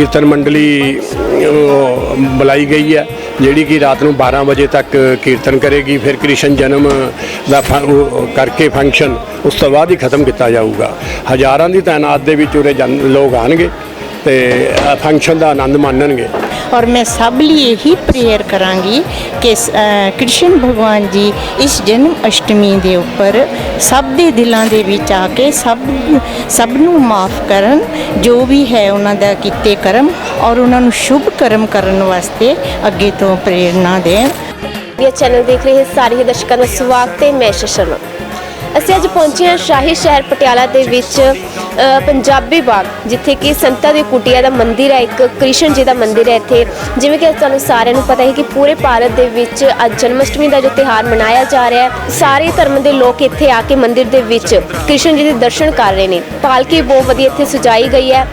ਕੀਰਤਨ ਮੰਡਲੀ ਬੁਲਾਈ ਗਈ ਹੈ, ਜਿਹੜੀ ਕਿ ਰਾਤ ਨੂੰ 12 ਵਜੇ ਤੱਕ ਕੀਰਤਨ ਕਰੇਗੀ। ਫਿਰ ਕ੍ਰਿਸ਼ਨ ਜਨਮ ਦਾ ਫ- ਕਰਕੇ ਫੰਕਸ਼ਨ ਉਸ ਤੋਂ ਬਾਅਦ ਹੀ ਖਤਮ ਕੀਤਾ ਜਾਊਗਾ। ਹਜ਼ਾਰਾਂ ਦੀ ਤਾਇਨਾਤ ਦੇ ਵਿੱਚ ਉਰੇ ਜਨ, ਲੋਕ ਆਣਗੇ ਤੇ ਫੰਕਸ਼ਨ ਦਾ ਆਨੰਦ ਮਾਣਨਗੇ। ਔਰ ਮੈਂ ਸਭ ਲਈ ਇਹੀ ਪ੍ਰੇਅਰ ਕਰਾਂਗੀ ਕਿ ਕ੍ਰਿਸ਼ਨ ਭਗਵਾਨ ਜੀ ਇਸ ਜਨਮ ਅਸ਼ਟਮੀ ਦੇ ਉੱਪਰ ਸਭ ਦੇ ਦਿਲਾਂ ਦੇ ਵਿੱਚ ਆ ਕੇ ਸਭ ਸਭ ਨੂੰ ਮਾਫ ਕਰਨ ਜੋ ਵੀ ਹੈ ਉਹਨਾਂ ਦਾ ਕੀਤੇ ਕਰਮ ਔਰ ਉਹਨਾਂ ਨੂੰ ਸ਼ੁਭ ਕਰਮ ਕਰਨ ਵਾਸਤੇ ਅੱਗੇ ਤੋਂ ਪ੍ਰੇਰਨਾ ਦੇਣ। ਇਹ ਚੈਨਲ ਦੇਖ ਰਹੇ ਸਾਰੇ ਹੀ ਦਰਸ਼ਕਾਂ ਦਾ ਸਵਾਗਤ ਹੈ ਮੈਂ ਸ਼ਸ਼ ਸ਼ਰਮਾ ਅਸੀਂ ਅੱਜ ਪਹੁੰਚੇ ਹਾਂ ਸ਼ਾਹੀ ਸ਼ਹਿਰ ਪਟਿਆਲਾ ਦੇ ਵਿੱਚ ਪੰਜਾਬੀ ਬਾਗ, ਜਿੱਥੇ ਕਿ ਸੰਤਾਂ ਦੀ ਕੁਟੀਆ ਦਾ ਮੰਦਿਰ ਹੈ, ਇੱਕ ਕ੍ਰਿਸ਼ਨ ਜੀ ਦਾ ਮੰਦਿਰ ਹੈ ਇੱਥੇ। ਜਿਵੇਂ ਕਿ ਤੁਹਾਨੂੰ ਸਾਰਿਆਂ ਨੂੰ ਪਤਾ ਹੈ ਕਿ ਪੂਰੇ ਭਾਰਤ ਦੇ ਵਿੱਚ ਅੱਜ ਜਨਮਸ਼ਟਮੀ ਦਾ ਜੋ ਤਿਹਾਰ ਮਨਾਇਆ ਜਾ ਰਿਹਾ ਹੈ, ਸਾਰੇ ਧਰਮ ਦੇ ਲੋਕ ਇੱਥੇ ਆ ਕੇ ਮੰਦਿਰ ਦੇ ਵਿੱਚ ਕ੍ਰਿਸ਼ਨ ਜੀ ਦੇ ਦਰਸ਼ਨ ਕਰ ਰਹੇ ਨੇ। ਪਾਲਕੀ ਬਹੁਤ ਵਧੀਆ ਇੱਥੇ ਸਜਾਈ ਗਈ ਹੈ।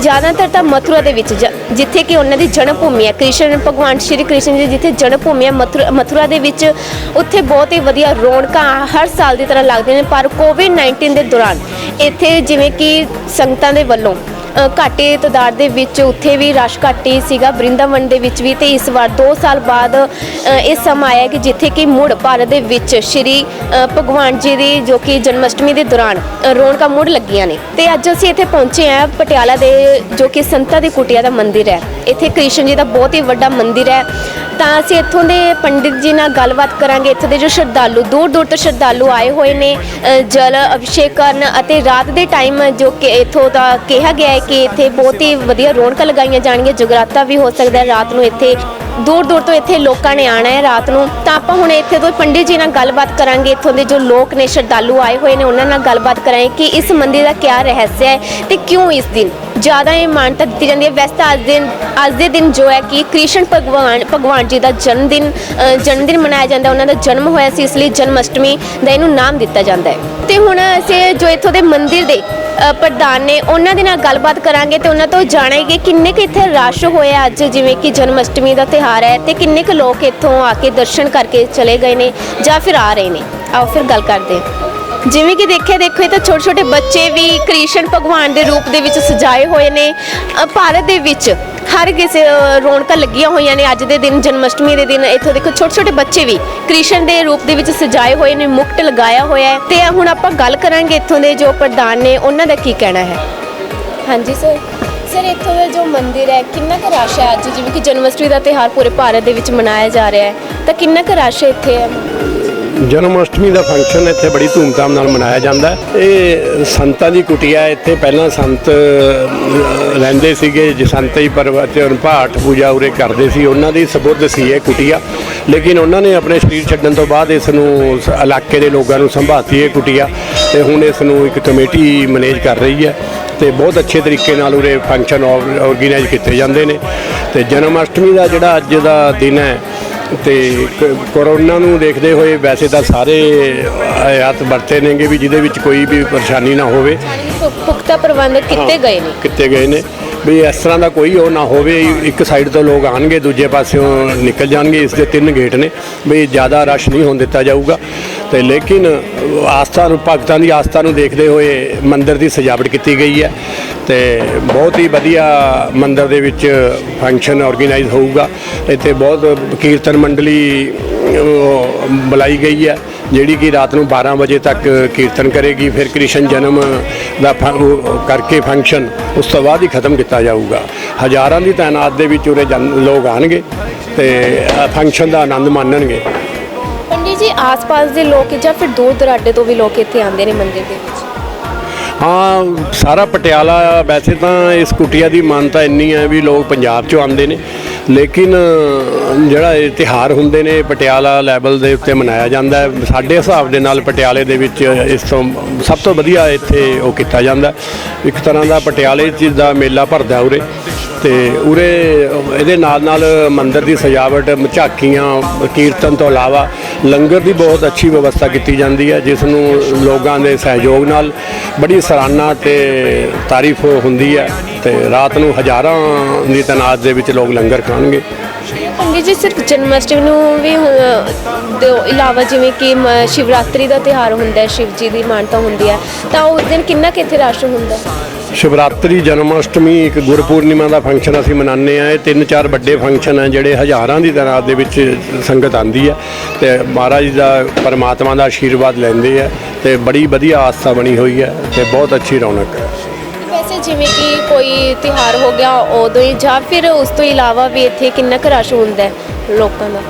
ਜ਼ਿਆਦਾਤਰ ਤਾਂ ਮਥੁਰਾ ਦੇ ਵਿੱਚ, ਜ- ਜਿੱਥੇ ਕਿ ਉਹਨਾਂ ਦੀ ਜਨਮ ਭੂਮੀ ਹੈ। ਕ੍ਰਿਸ਼ਨ, ਭਗਵਾਨ ਸ਼੍ਰੀ ਕ੍ਰਿਸ਼ਨ ਜੀ ਜਿੱਥੇ ਜਨਮ ਭੂਮੀ ਹੈ, ਮਥੁਰਾ ਮਥੁਰਾ ਦੇ ਵਿੱਚ ਉੱਥੇ ਬਹੁਤ ਹੀ ਵਧੀਆ ਰੌਣਕਾਂ ਹਰ ਸਾਲ ਦੀ ਤਰ੍ਹਾਂ ਲੱਗਦੀਆਂ ਨੇ, ਪਰ ਕੋਵਿਡ 19 ਦੇ ਦੌਰਾਨ ਇੱਥੇ ਜਿਵੇਂ ਕਿ ਸੰਗਤਾਂ ਦੇ ਵੱਲੋਂ ਘਾਟੇ ਤਾਦਾਦ ਦੇ ਵਿੱਚ ਉੱਥੇ ਵੀ ਰਸ਼ ਘੱਟ ਹੀ ਸੀਗਾ, ਬ੍ਰਿੰਦਾਵਨ ਦੇ ਵਿੱਚ ਵੀ। ਤੇ ਇਸ ਵਾਰ 2 ਸਾਲ ਬਾਅਦ ਇਹ ਸਮਾਂ ਆਇਆ ਕਿ ਜਿੱਥੇ ਕਿ ਮੁੜ ਭਾਰਤ ਦੇ ਵਿੱਚ ਸ਼੍ਰੀ ਭਗਵਾਨ ਜੀ ਦੀ ਜੋ ਕਿ ਜਨਮਸ਼ਟਮੀ ਦੇ ਦੌਰਾਨ ਰੌਣਕਾਂ ਮੁੜ ਲੱਗੀਆਂ ਨੇ। ਤੇ ਅੱਜ ਅਸੀਂ ਇੱਥੇ ਪਹੁੰਚੇ ਹਾਂ ਪਟਿਆਲਾ ਦੇ ਜੋ ਕਿ ਸੰਤਾਂ ਦੀ ਕੁਟੀਆ ਦਾ ਮੰਦਿਰ ਹੈ। ਇੱਥੇ ਕ੍ਰਿਸ਼ਨ ਜੀ ਦਾ ਬਹੁਤ ਹੀ ਵੱਡਾ ਮੰਦਿਰ ਹੈ। ਤਾਂ ਅਸੀਂ ਇੱਥੋਂ ਦੇ ਪੰਡਿਤ ਜੀ ਨਾਲ ਗੱਲਬਾਤ ਕਰਾਂਗੇ। ਇੱਥੋਂ ਦੇ ਜੋ ਸ਼ਰਧਾਲੂ ਦੂਰ ਦੂਰ ਤੋਂ ਸ਼ਰਧਾਲੂ ਆਏ ਹੋਏ ਨੇ ਜਲ ਅਭਿਸ਼ੇਕ ਕਰਨ ਅਤੇ ਰਾਤ ਦੇ ਟਾਈਮ ਜੋ ਕਿ ਇੱਥੋਂ ਦਾ ਕਿਹਾ ਗਿਆ ਹੈ ਕਿ ਇੱਥੇ ਬਹੁਤ ਹੀ ਵਧੀਆ ਰੌਣਕਾਂ ਲਗਾਈਆਂ ਜਾਣਗੀਆਂ, ਜਗਰਾਤਾ ਵੀ ਹੋ ਸਕਦਾ ਹੈ, ਰਾਤ ਨੂੰ ਇੱਥੇ, ਦੂਰ ਦੂਰ ਤੋਂ ਇੱਥੇ ਲੋਕਾਂ ਨੇ ਆਣਾ ਹੈ ਰਾਤ ਨੂੰ। ਤਾਂ ਆਪਾਂ ਹੁਣ ਇੱਥੇ ਤੋਂ ਪੰਡਿਤ ਜੀ ਨਾਲ ਗੱਲਬਾਤ ਕਰਾਂਗੇ, ਇੱਥੋਂ ਦੇ ਜੋ ਲੋਕ ਨੇ, ਸ਼ਰਧਾਲੂ ਆਏ ਹੋਏ ਨੇ, ਉਹਨਾਂ ਨਾਲ ਗੱਲਬਾਤ ਕਰਾਂਗੇ ਕਿ ਇਸ ਮੰਦਿਰ ਦਾ ਕੀ ਰਹੱਸ ਹੈ ਤੇ ਕਿਉਂ ਇਸ ਦਿਨ? ਜ਼ਿਆਦਾ ਇਹ ਮਾਨਤਾ ਦਿੱਤੀ ਜਾਂਦੀ ਹੈ। ਵੈਸੇ ਤਾਂ ਅੱਜ ਦਿਨ ਅੱਜ ਦੇ ਦਿਨ ਜੋ ਹੈ ਕਿ ਕ੍ਰਿਸ਼ਨ ਭਗਵਾਨ ਭਗਵਾਨ ਜੀ ਦਾ ਜਨਮ ਦਿਨ ਅ, ਜਨਮ ਦਿਨ ਮਨਾਇਆ ਜਾਂਦਾ ਉਹਨਾਂ ਦਾ ਜਨਮ ਹੋਇਆ ਸੀ ਇਸ ਲਈ ਜਨਮ ਅਸ਼ਟਮੀ ਦਾ ਇਹਨੂੰ ਨਾਮ ਦਿੱਤਾ ਜਾਂਦਾ ਹੈ। ਤੇ ਹੁਣ ਅਸੀਂ ਜੋ ਇੱਥੋਂ ਦੇ ਮੰਦਿਰ ਦੇ ਪ੍ਰਧਾਨ ਨੇ ਉਹਨਾਂ ਦੇ ਨਾਲ ਗੱਲਬਾਤ ਕਰਾਂਗੇ ਤੇ ਉਹਨਾਂ ਤੋਂ ਜਾਣਾਂਗੇ ਕਿੰਨੇ ਕੁ ਇੱਥੇ ਰਸ਼ ਹੋਇਆ ਅੱਜ ਜਿਵੇਂ ਕਿ ਜਨਮ ਅਸ਼ਟਮੀ ਦਾ ਤਿਹਾਰ ਹੈ ਤੇ ਕਿੰਨੇ ਕੁ ਲੋਕ ਇੱਥੋਂ ਆ ਕੇ ਦਰਸ਼ਨ ਕਰਕੇ ਚਲੇ ਗਏ ਨੇ ਜਾਂ ਫਿਰ ਆ ਰਹੇ ਨੇ। ਆਓ ਫਿਰ ਗੱਲ ਕਰਦੇ ਹਾਂ। ਜਿਵੇਂ ਕਿ ਦੇਖਿਆ ਦੇਖੋ ਇਹ ਤਾਂ ਛੋਟੇ ਛੋਟੇ ਬੱਚੇ ਵੀ ਕ੍ਰਿਸ਼ਨ ਭਗਵਾਨ ਦੇ ਰੂਪ ਦੇ ਵਿੱਚ ਸਜਾਏ ਹੋਏ ਨੇ। ਅ, ਭਾਰਤ ਦੇ ਵਿੱਚ ਹਰ ਕਿਸੇ ਅ, ਰੌਣਕਾਂ ਲੱਗੀਆਂ ਹੋਈਆਂ ਨੇ ਅੱਜ ਦੇ ਦਿਨ ਜਨਮਸ਼ਟਮੀ ਦੇ ਦਿਨ। ਇੱਥੋਂ ਦੇਖੋ ਛੋਟੇ ਛੋਟੇ ਬੱਚੇ ਵੀ ਕ੍ਰਿਸ਼ਨ ਦੇ ਰੂਪ ਦੇ ਵਿੱਚ ਸਜਾਏ ਹੋਏ ਨੇ ਮੁਕਟ ਲਗਾਇਆ ਹੋਇਆ ਹੈ। ਤੇ ਹੁਣ ਆਪਾਂ ਗੱਲ ਕਰਾਂਗੇ ਇੱਥੋਂ ਦੇ ਜੋ ਪ੍ਰਧਾਨ ਨੇ ਉਹਨਾਂ ਦਾ ਕੀ ਕਹਿਣਾ ਹੈ? ਹਾਂਜੀ ਸਰ। ਸਰ ਇੱਥੋਂ ਦਾ ਜੋ ਮੰਦਿਰ ਹੈ ਕਿੰਨਾ ਕੁ ਰਸ਼ ਹੈ ਅੱਜ? ਜਿਵੇਂ ਕਿ ਜਨਮਸ਼ਟਮੀ ਦਾ ਤਿਉਹਾਰ ਪੂਰੇ ਭਾਰਤ ਦੇ ਵਿੱਚ ਮਨਾਇਆ ਜਾ ਰਿਹਾ ਹੈ। ਤਾਂ ਕਿੰਨਾ ਕੁ ਰਸ਼ ਇੱਥੇ ਹੈ? ਜਨਮ ਅਸ਼ਟਮੀ ਦਾ ਫੰਕਸ਼ਨ ਇੱਥੇ ਬੜੀ ਧੂਮਧਾਮ ਨਾਲ ਮਨਾਇਆ ਜਾਂਦਾ ਹੈ। ਇਹ ਸੰਤਾਂ ਦੀ ਕੁਟੀਆ ਹੈ। ਇੱਥੇ ਪਹਿਲਾਂ ਸੰਤ ਰਹਿੰਦੇ ਸੀਗੇ। ਜੇ ਸੰਤ ਹੀ ਪਰਵਚਨ ਪਾਠ ਪੂਜਾ ਉਰੇ ਕਰਦੇ ਸੀ। ਉਹਨਾਂ ਦੀ ਸਬੁੱਧ ਸੀ ਇਹ ਕੁਟੀਆ। ਲੇਕਿਨ ਉਹਨਾਂ ਨੇ ਆਪਣੇ ਸਰੀਰ ਛੱਡਣ ਤੋਂ ਬਾਅਦ ਇਸ ਨੂੰ ਸ- ਇਲਾਕੇ ਦੇ ਲੋਕਾਂ ਨੂੰ ਸੰਭਾਤੀ ਇਹ ਕੁਟੀਆ ਤੇ ਹੁਣ ਇਸ ਨੂੰ ਇੱਕ ਕਮੇਟੀ ਮੈਨੇਜ ਕਰ ਰਹੀ ਹੈ ਤੇ ਬਹੁਤ ਅੱਛੇ ਤਰੀਕੇ ਨਾਲ ਉਰੇ ਫੰਕਸ਼ਨ ਆਰਗੇਨਾਈਜ਼ ਕੀਤੇ ਜਾਂਦੇ ਨੇ। ਤੇ ਜਨਮ ਅਸ਼ਟਮੀ ਦਾ ਜਿਹੜਾ ਅੱਜ ਦਾ ਦਿਨ ਹੈ ਤੇ ਕਰੋਨਾ ਨੂੰ ਦੇਖਦੇ ਹੋਏ ਵੈਸੇ ਤਾਂ ਸਾਰੇ ਆਯਾਤ ਵਰਤੇ ਨੇਗੇ ਵੀ ਜਿਹਦੇ ਵਿੱਚ ਕੋਈ ਵੀ ਪਰੇਸ਼ਾਨੀ ਨਾ ਹੋਵੇ। ਪੁਖਤਾ ਪ੍ਰਬੰਧ ਕੀਤੇ ਗਏ ਨੇ। ਕਿਤੇ ਗਏ ਨੇ। ਵੀ ਇਸ ਤਰ੍ਹਾਂ ਦਾ ਕੋਈ ਉਹ ਨਾ ਹੋਵੇ ਇੱਕ ਸਾਈਡ ਤੋਂ ਲੋਕ ਆਣਗੇ ਦੂਜੇ ਪਾਸਿਓਂ ਨਿਕਲ ਜਾਣਗੇ ਇਸ ਦੇ ਤਿੰਨ ਗੇਟ ਨੇ। ਵੀ ਜ਼ਿਆਦਾ ਰਸ਼ ਨਹੀਂ ਹੋਣ ਦਿੱਤਾ ਜਾਊਗਾ। ਤੇ ਲੇਕਿਨ ਆਸਥਾ ਨੂੰ, ਭਗਤਾਂ ਦੀ ਆਸਥਾ ਨੂੰ ਦੇਖਦੇ ਹੋਏ ਮੰਦਿਰ ਦੀ ਸਜਾਵਟ ਕੀਤੀ ਗਈ ਹੈ ਤੇ ਬਹੁਤ ਹੀ ਵਧੀਆ ਮੰਦਿਰ ਦੇ ਵਿੱਚ ਫੰਕਸ਼ਨ ਆਰਗੇਨਾਈਜ਼ ਹੋਊਗਾ। ਇੱਥੇ ਬਹੁਤ ਕੀਰਤਨ ਮੰਡਲੀ ਬੁਲਾਈ ਗਈ ਹੈ, ਜਿਹੜੀ ਕਿ ਰਾਤ ਨੂੰ 12 ਵਜੇ ਤੱਕ ਕੀਰਤਨ ਕਰੇਗੀ। ਫਿਰ ਕ੍ਰਿਸ਼ਨ ਜਨਮ ਦਾ ਫ- ਕਰਕੇ ਫੰਕਸ਼ਨ ਉਸ ਤੋਂ ਬਾਅਦ ਹੀ ਖਤਮ ਕੀਤਾ ਜਾਊਗਾ। ਹਜ਼ਾਰਾਂ ਦੀ ਤਾਇਨਾਤ ਦੇ ਵਿੱਚ ਉਰੇ ਜਨ, ਲੋਕ ਆਣਗੇ ਤੇ ਫੰਕਸ਼ਨ ਦਾ ਆਨੰਦ ਮਾਣਨਗੇ। ਜੀ ਆਸ-ਪਾਸ ਦੇ ਲੋਕ ਜਾਂ ਫਿਰ ਦੂਰ ਦਰਾਡੇ ਤੋਂ ਵੀ ਲੋਕ ਇੱਥੇ ਆਉਂਦੇ ਨੇ ਮੰਦਿਰ ਦੇ ਵਿੱਚ? ਹਾਂ, ਸਾਰਾ ਪਟਿਆਲਾ ਵੈਸੇ ਤਾਂ ਇਸ ਕੁਟੀਆ ਦੀ ਮਾਨਤਾ ਇੰਨੀ ਹੈ ਵੀ ਲੋਕ ਪੰਜਾਬ ਚੋਂ ਆਉਂਦੇ ਨੇ। ਲੇਕਿਨ, ਜਿਹੜਾ ਇਹ ਤਿਹਾਰ ਹੁੰਦੇ ਨੇ, ਪਟਿਆਲਾ ਲੈਵਲ ਦੇ ਉੱਤੇ ਮਨਾਇਆ ਜਾਂਦਾ ਹੈ। ਸਾਡੇ ਹਿਸਾਬ ਦੇ ਨਾਲ ਪਟਿਆਲੇ ਦੇ ਵਿੱਚ ਇਸ ਤੋਂ ਸਭ ਤੋਂ ਵਧੀਆ ਇੱਥੇ ਉਹ ਕੀਤਾ ਜਾਂਦਾ। ਇੱਕ ਤਰ੍ਹਾਂ ਦਾ ਪਟਿਆਲੇ 'ਚ ਦਾ ਮੇਲਾ ਭਰਦਾ ਉਰੇ। ਤੇ ਉਰੇ ਇਹਦੇ ਨਾਲ ਨਾਲ ਮੰਦਿਰ ਦੀ ਸਜਾਵਟ, ਝਾਕੀਆਂ, ਕੀਰਤਨ ਤੋਂ ਇਲਾਵਾ ਲੰਗਰ ਦੀ ਬਹੁਤ ਅੱਛੀ ਵਿਵਸਥਾ ਕੀਤੀ ਜਾਂਦੀ ਹੈ, ਜਿਸ ਨੂੰ ਲੋਕਾਂ ਦੇ ਸਹਿਯੋਗ ਨਾਲ ਬੜੀ ਸਰਾਹਨਾ ਤੇ ਤਾਰੀਫ ਹੁੰਦੀ ਹੈ ਤੇ ਰਾਤ ਨੂੰ ਹਜ਼ਾਰਾਂ ਦੀ ਤਾਦਾਦ ਦੇ ਵਿੱਚ ਲੋਕ ਲੰਗਰ ਖਾਣਗੇ ਪੰਡਿਤ ਜੀ ਸਿਰਫ ਜਨਮਸ਼ਟਮੀ ਨੂੰ ਵੀ ਤੋਂ ਇਲਾਵਾ ਜਿਵੇਂ ਕਿ ਮ- ਸ਼ਿਵਰਾਤਰੀ ਦਾ ਤਿਉਹਾਰ ਹੁੰਦਾ ਹੈ, ਸ਼ਿਵ ਜੀ ਦੀ ਮਾਨਤਾ ਹੁੰਦੀ ਹੈ, ਤਾਂ ਉਸ ਦਿਨ ਕਿੰਨਾ ਕੁ ਇੱਥੇ ਰਸ਼ ਹੁੰਦਾ ਹੈ? ਸ਼ਿਵਰਾਤਰੀ ਜਨਮ ਅਸ਼ਟਮੀ ਇੱਕ ਗੁਰਪੂਰਨਿਮਾ ਦਾ ਫੰਕਸ਼ਨ ਅਸੀਂ ਮਨਾਉਂਦੇ ਆ ਇਹ ਤਿੰਨ ਚਾਰ ਵੱਡੇ ਫੰਕਸ਼ਨ ਆ ਜਿਹੜੇ ਹਜ਼ਾਰਾਂ ਦੀ ਤਾਦਾਦ ਦੇ ਵਿੱਚ ਸੰਗਤ ਆਂਦੀ ਹੈ ਤੇ ਮਹਾਰਾਜ ਦਾ, ਪਰਮਾਤਮਾ ਦਾ ਆਸ਼ੀਰਵਾਦ ਲੈਂਦੇ ਆ ਤੇ ਬੜੀ ਵਧੀਆ ਆਸਥਾ ਬਣੀ ਹੋਈ ਹੈ ਤੇ ਬਹੁਤ ਅੱਛੀ ਰੌਣਕ ਹੈ। ਵੈਸੇ ਜਿਵੇਂ ਕਿ ਕੋਈ ਤਿਹਾਰ ਹੋ ਗਿਆ ਉਦੋਂ ਹੀ ਜਾਂ ਫਿਰ ਉਸ ਤੋਂ ਇਲਾਵਾ ਵੀ ਇੱਥੇ ਕਿੰਨਾ ਕੁ ਰਸ਼ ਹੁੰਦਾ ਲੋਕਾਂ ਦਾ?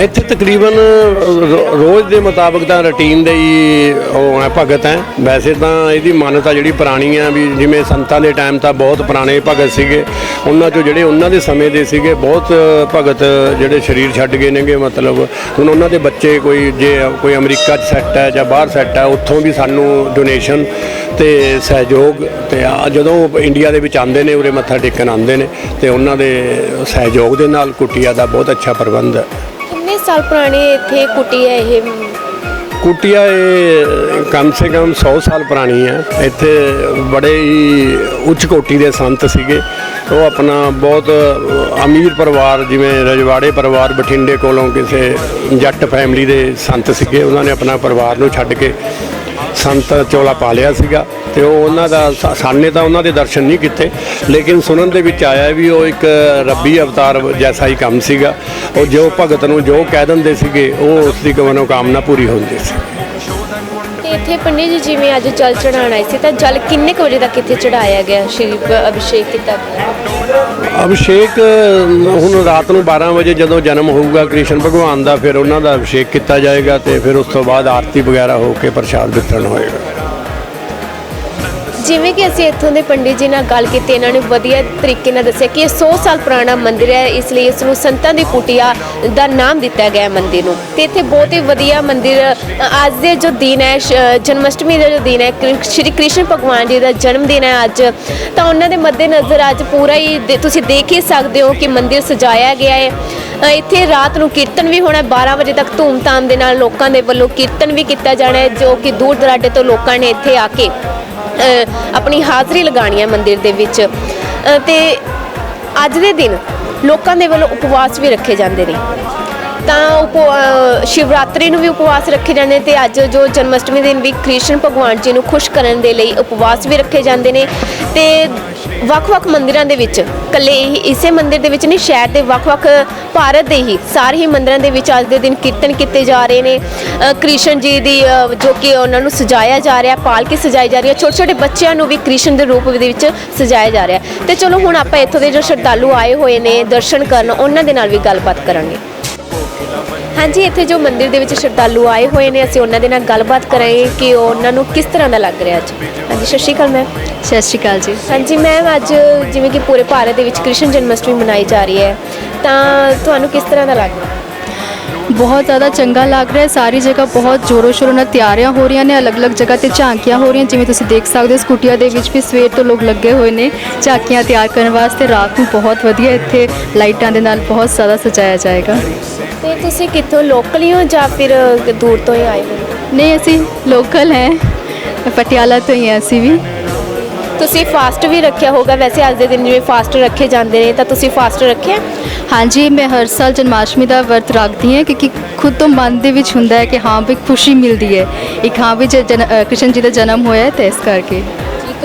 ਇੱਥੇ ਤਕਰੀਬਨ ਰੋ- ਰੋਜ਼ ਦੇ ਮੁਤਾਬਕ ਤਾਂ ਰੁਟੀਨ ਦੇ ਹੀ ਉਹ ਹੈ, ਭਗਤ ਹੈ। ਵੈਸੇ ਤਾਂ ਇਹਦੀ ਮਾਨਤਾ ਜਿਹੜੀ ਪੁਰਾਣੀ ਆ ਵੀ ਜਿਵੇਂ ਸੰਤਾਂ ਦੇ ਟਾਈਮ ਤਾਂ ਬਹੁਤ ਪੁਰਾਣੇ ਭਗਤ ਸੀਗੇ। ਉਹਨਾਂ ਚੋਂ ਜਿਹੜੇ ਉਹਨਾਂ ਦੇ ਸਮੇਂ ਦੇ ਸੀਗੇ, ਬਹੁਤ ਭਗਤ ਜਿਹੜੇ ਸਰੀਰ ਛੱਡ ਗਏ ਨੇਗੇ, ਮਤਲਬ ਹੁਣ ਉਹਨਾਂ ਦੇ ਬੱਚੇ ਕੋਈ ਜੇ ਕੋਈ ਅਮਰੀਕਾ 'ਚ ਸੈੱਟ ਹੈ ਜਾਂ ਬਾਹਰ ਸੈੱਟ ਹੈ, ਉੱਥੋਂ ਵੀ ਸਾਨੂੰ ਡੋਨੇਸ਼ਨ ਤੇ ਸਹਿਯੋਗ ਤੇ ਜਦੋਂ ਇੰਡੀਆ ਦੇ ਵਿੱਚ ਆਉਂਦੇ ਨੇ, ਉਰੇ ਮੱਥਾ ਟੇਕਣ ਆਉਂਦੇ ਨੇ ਤੇ ਉਹਨਾਂ ਦੇ ਸਹਿਯੋਗ ਦੇ ਨਾਲ ਕੁਟੀਆ ਦਾ ਬਹੁਤ ਅੱਛਾ ਪ੍ਰਬੰਧ ਹੈ। ਕਿੰਨੇ ਸਾਲ ਪੁਰਾਣੀ ਇੱਥੇ ਕੁਟੀ ਹੈ ਇਹ? ਕੁਟੀਆ ਇਹ ਕਮ ਸੇ ਕਮ 100 ਸਾਲ ਪੁਰਾਣੀ ਹੈ। ਇੱਥੇ ਬੜੇ ਹੀ ਉੱਚ ਕੋਟੀ ਦੇ ਸੰਤ ਸੀਗੇ। ਉਹ ਆਪਣਾ ਬਹੁਤ ਅਮੀਰ ਪਰਿਵਾਰ, ਜਿਵੇਂ ਰਜਵਾੜੇ ਪਰਿਵਾਰ, ਬਠਿੰਡੇ ਕੋਲੋਂ ਕਿਸੇ ਜੱਟ ਫੈਮਿਲੀ ਦੇ ਸੰਤ ਸੀਗੇ। ਉਹਨਾਂ ਨੇ ਆਪਣਾ ਪਰਿਵਾਰ ਨੂੰ ਛੱਡ ਕੇ ਸੰਤ ਚੋਲਾ ਪਾ ਲਿਆ ਸੀਗਾ ਤੇ ਉਹ ਉਹਨਾਂ ਦਾ ਸਾ- ਸਾਨੇ ਤਾਂ ਉਹਨਾਂ ਦੇ ਦਰਸ਼ਨ ਨਹੀਂ ਕੀਤੇ, ਲੇਕਿਨ ਸੁਣਨ ਦੇ ਵਿੱਚ ਆਇਆ ਵੀ ਉਹ ਇੱਕ ਰੱਬੀ ਅਵਤਾਰ ਜੈਸਾ ਹੀ ਕੰਮ ਸੀਗਾ। ਉਹ ਜੋ ਭਗਤ ਨੂੰ ਜੋ ਕਹਿ ਦਿੰਦੇ ਸੀਗੇ, ਉਹ ਉਸ ਦੀ ਮਨੋਕਾਮਨਾ ਪੂਰੀ ਹੁੰਦੀ ਸੀ। ਇੱਥੇ ਪੰਡਿਤ ਜੀ, ਜਿਵੇਂ ਅੱਜ ਜਲ ਚੜਾਉਣ ਆਏ ਸੀ, ਤਾਂ ਜਲ ਕਿੰਨੇ ਕੁ ਵਜੇ ਤੱਕ ਇੱਥੇ ਚੜਾਇਆ ਗਿਆ? ਸ਼੍ਰੀ ਅਭਿਸ਼ੇਕ ਕੀਤਾ ਅਭਿਸ਼ੇਕ ਹੁਣ ਰਾਤ ਨੂੰ 12 ਵਜੇ ਜਦੋਂ ਜਨਮ ਹੋਊਗਾ, ਕ੍ਰਿਸ਼ਨ ਭਗਵਾਨ ਦਾ, ਫਿਰ ਉਹਨਾਂ ਦਾ ਅਭਿਸ਼ੇਕ ਕੀਤਾ ਜਾਏਗਾ ਤੇ ਫਿਰ ਉਸ ਤੋਂ ਬਾਅਦ ਆਰਤੀ ਵਗੈਰਾ ਹੋ ਕੇ ਪ੍ਰਸ਼ਾਦ ਵਿਤਰਨ ਹੋਏਗਾ। ਜਿਵੇਂ ਕਿ ਅਸੀਂ ਇੱਥੋਂ ਦੇ ਪੰਡਿਤ ਜੀ ਨਾਲ ਗੱਲ ਕੀਤੀ ਇਹਨਾਂ ਨੇ ਵਧੀਆ ਤਰੀਕੇ ਨਾਲ ਦੱਸਿਆ ਕਿ ਇਹ 100 ਸਾਲ ਪੁਰਾਣਾ ਮੰਦਿਰ ਹੈ ਇਸ ਲਈ ਇਸ ਨੂੰ ਸੰਤਾਂ ਦੀ ਕੁਟੀਆ ਦਾ ਨਾਮ ਦਿੱਤਾ ਗਿਆ ਹੈ ਮੰਦਿਰ ਨੂੰ। ਤੇ ਇੱਥੇ ਬਹੁਤ ਹੀ ਵਧੀਆ ਮੰਦਿਰ ਅੱਜ ਦੇ ਜੋ ਦਿਨ ਹੈ ਸ਼- ਜਨਮਸ਼ਟਮੀ ਦਾ ਜੋ ਦਿਨ ਹੈ ਸ਼੍ਰੀ ਕ੍ਰਿਸ਼ਨ ਭਗਵਾਨ ਜੀ ਦਾ ਜਨਮ ਦਿਨ ਹੈ ਅੱਜ। ਤਾਂ ਉਹਨਾਂ ਦੇ ਮੱਦੇ ਨਜ਼ਰ ਅੱਜ ਪੂਰਾ ਹੀ ਦੇ- ਤੁਸੀਂ ਦੇਖ ਹੀ ਸਕਦੇ ਹੋ ਕਿ ਮੰਦਿਰ ਸਜਾਇਆ ਗਿਆ ਹੈ। ਇੱਥੇ ਰਾਤ ਨੂੰ ਕੀਰਤਨ ਵੀ ਹੋਣਾ ਹੈ, 12 ਵਜੇ ਤੱਕ ਧੂਮਧਾਮ ਦੇ ਨਾਲ ਲੋਕਾਂ ਦੇ ਵੱਲੋਂ ਕੀਰਤਨ ਵੀ ਕੀਤਾ ਜਾਣਾ ਹੈ ਜੋ ਕਿ ਦੂਰ ਦਰਾਡੇ ਤੋਂ ਲੋਕਾਂ ਨੇ ਇੱਥੇ ਆ ਕੇ ਆਪਣੀ ਹਾਜ਼ਰੀ ਲਗਾਉਣੀ ਹੈ ਮੰਦਿਰ ਦੇ ਵਿੱਚ। ਅ, ਤੇ ਅੱਜ ਦੇ ਦਿਨ ਲੋਕਾਂ ਦੇ ਵੱਲੋਂ ਉਪਵਾਸ ਵੀ ਰੱਖੇ ਜਾਂਦੇ ਨੇ। ਤਾਂ ਉਪ ਸ਼ਿਵਰਾਤਰੀ ਨੂੰ ਵੀ ਉਪਵਾਸ ਰੱਖੇ ਜਾਂਦੇ ਨੇ ਤੇ ਅੱਜ ਜੋ ਜਨਮਸ਼ਟਮੀ ਦਿਨ ਵੀ ਕ੍ਰਿਸ਼ਨ ਭਗਵਾਨ ਜੀ ਨੂੰ ਖੁਸ਼ ਕਰਨ ਦੇ ਲਈ ਉਪਵਾਸ ਵੀ ਰੱਖੇ ਜਾਂਦੇ ਨੇ। ਤੇ ਵੱਖ-ਵੱਖ ਮੰਦਿਰਾਂ ਦੇ ਵਿੱਚ। ਕੱਲੇ ਹੀ ਇਸੇ ਮੰਦਿਰ ਦੇ ਵਿੱਚ ਨਹੀਂ ਸ਼ਹਿਰ ਦੇ ਵੱਖ-ਵੱਖ ਭਾਰਤ ਦੇ ਹੀ ਸਾਰੇ ਹੀ ਮੰਦਿਰਾਂ ਦੇ ਵਿੱਚ ਅੱਜ ਦੇ ਦਿਨ ਕੀਰਤਨ ਕੀਤੇ ਜਾ ਰਹੇ ਨੇ। ਅ, ਕ੍ਰਿਸ਼ਨ ਜੀ ਦੀ ਅ, ਜੋ ਕਿ ਉਹਨਾਂ ਨੂੰ ਸਜਾਇਆ ਜਾ ਰਿਹਾ ਪਾਲਕੀ ਸਜਾਈ ਜਾ ਰਹੀ ਹੈ। ਛੋਟੇ ਛੋਟੇ ਬੱਚਿਆਂ ਨੂੰ ਵੀ ਕ੍ਰਿਸ਼ਨ ਦੇ ਰੂਪ ਦੇ ਵਿੱਚ ਸਜਾਇਆ ਜਾ ਰਿਹਾ ਤੇ ਚਲੋ ਹੁਣ ਆਪਾਂ ਇੱਥੋਂ ਦੇ ਜੋ ਸ਼ਰਧਾਲੂ ਆਏ ਹੋਏ ਨੇ ਦਰਸ਼ਨ ਕਰਨ ਉਹਨਾਂ ਦੇ ਨਾਲ ਵੀ ਗੱਲਬਾਤ ਕਰਾਂਗੇ। ਹਾਂਜੀ ਇੱਥੇ ਜੋ ਮੰਦਿਰ ਦੇ ਵਿੱਚ ਸ਼ਰਧਾਲੂ ਆਏ ਹੋਏ ਨੇ ਅਸੀਂ ਉਹਨਾਂ ਦੇ ਨਾਲ ਗੱਲਬਾਤ ਕਰਾਂਗੇ ਕਿ ਉਹਨਾਂ ਨੂੰ ਕਿਸ ਤਰ੍ਹਾਂ ਦਾ ਲੱਗ ਰਿਹਾ ਅੱਜ। ਹਾਂਜੀ ਸਤਿ ਸ਼੍ਰੀ ਅਕਾਲ ਮੈਮ ਸਤਿ ਸ਼੍ਰੀ ਅਕਾਲ ਜੀ। ਹਾਂਜੀ ਮੈਮ ਅੱਜ ਜਿਵੇਂ ਕਿ ਪੂਰੇ ਭਾਰਤ ਦੇ ਵਿੱਚ ਕ੍ਰਿਸ਼ਨ ਜਨਮਸ਼ਟਮੀ ਮਨਾਈ ਜਾ ਰਹੀ ਹੈ ਤਾਂ ਤੁਹਾਨੂੰ ਕਿਸ ਤਰ੍ਹਾਂ ਦਾ ਲੱਗ ਰਿਹਾ? ਬਹੁਤ ਜ਼ਿਆਦਾ ਚੰਗਾ ਲੱਗ ਰਿਹਾ ਹੈ। ਸਾਰੀ ਜਗ੍ਹਾ ਬਹੁਤ ਜ਼ੋਰੋ ਸ਼ੋਰੋ ਨਾਲ ਤਿਆਰੀਆਂ ਹੋ ਰਹੀਆਂ ਨੇ ਅਲੱਗ-ਅਲੱਗ ਜਗ੍ਹਾ ਤੇ ਝਾਂਕੀਆਂ ਹੋ ਰਹੀਆਂ ਜਿਵੇਂ ਤੁਸੀਂ ਦੇਖ ਸਕਦੇ ਹੋ ਸਕੂਟੀਆਂ ਦੇ ਵਿੱਚ ਵੀ ਸਵੇਰ ਤੋਂ ਲੋਕ ਲੱਗੇ ਹੋਏ ਨੇ। ਝਾਂਕੀਆਂ ਤਿਆਰ ਕਰਨ ਵਾਸਤੇ ਰਾਤ ਨੂੰ ਬਹੁਤ ਵਧੀਆ ਇੱਥੇ ਲਾਈਟਾਂ ਦੇ ਨਾਲ ਬਹੁਤ ਜ਼ਿਆਦਾ ਸਜਾਇਆ ਜਾਏਗਾ। ਤੇ ਤੁਸੀਂ ਕਿੱਥੋਂ ਲੋਕਲ ਹੀ ਹੋ ਜਾਂ ਫਿਰ ਦੂਰ ਤੋਂ ਹੀ ਆਏ ਹੋ? ਨਹੀਂ ਅਸੀਂ ਲੋਕਲ ਹੈ। ਪਟਿਆਲਾ ਤੋਂ ਹੀ ਹਾਂ ਅਸੀਂ ਵੀ। ਤੁਸੀਂ ਫਾਸਟ ਵੀ ਰੱਖਿਆ ਹੋਗਾ ਵੈਸੇ ਅੱਜ ਦੇ ਦਿਨ ਜਿਵੇਂ ਫਾਸਟ ਰੱਖੇ ਜਾਂਦੇ ਨੇ ਤਾਂ ਤੁਸੀਂ ਫਾਸਟ ਰੱਖਿਆ? ਹਾਂਜੀ ਮੈਂ ਹਰ ਸਾਲ ਜਨਮਾਸ਼ਟਮੀ ਦਾ ਵਰਤ ਰੱਖਦੀ ਹਾਂ ਕਿਉਂਕਿ ਖੁਦ ਤੋਂ ਮਨ ਦੇ ਵਿੱਚ ਹੁੰਦਾ ਹੈ ਕਿ ਹਾਂ ਵੀ ਖੁਸ਼ੀ ਮਿਲਦੀ ਹੈ। ਇੱਕ ਹਾਂ ਵੀ ਜੇ ਜਨ- ਅ, ਕ੍ਰਿਸ਼ਨ ਜੀ ਦਾ ਜਨਮ ਹੋਇਆ ਹੈ ਤਾਂ ਇਸ ਕਰਕੇ।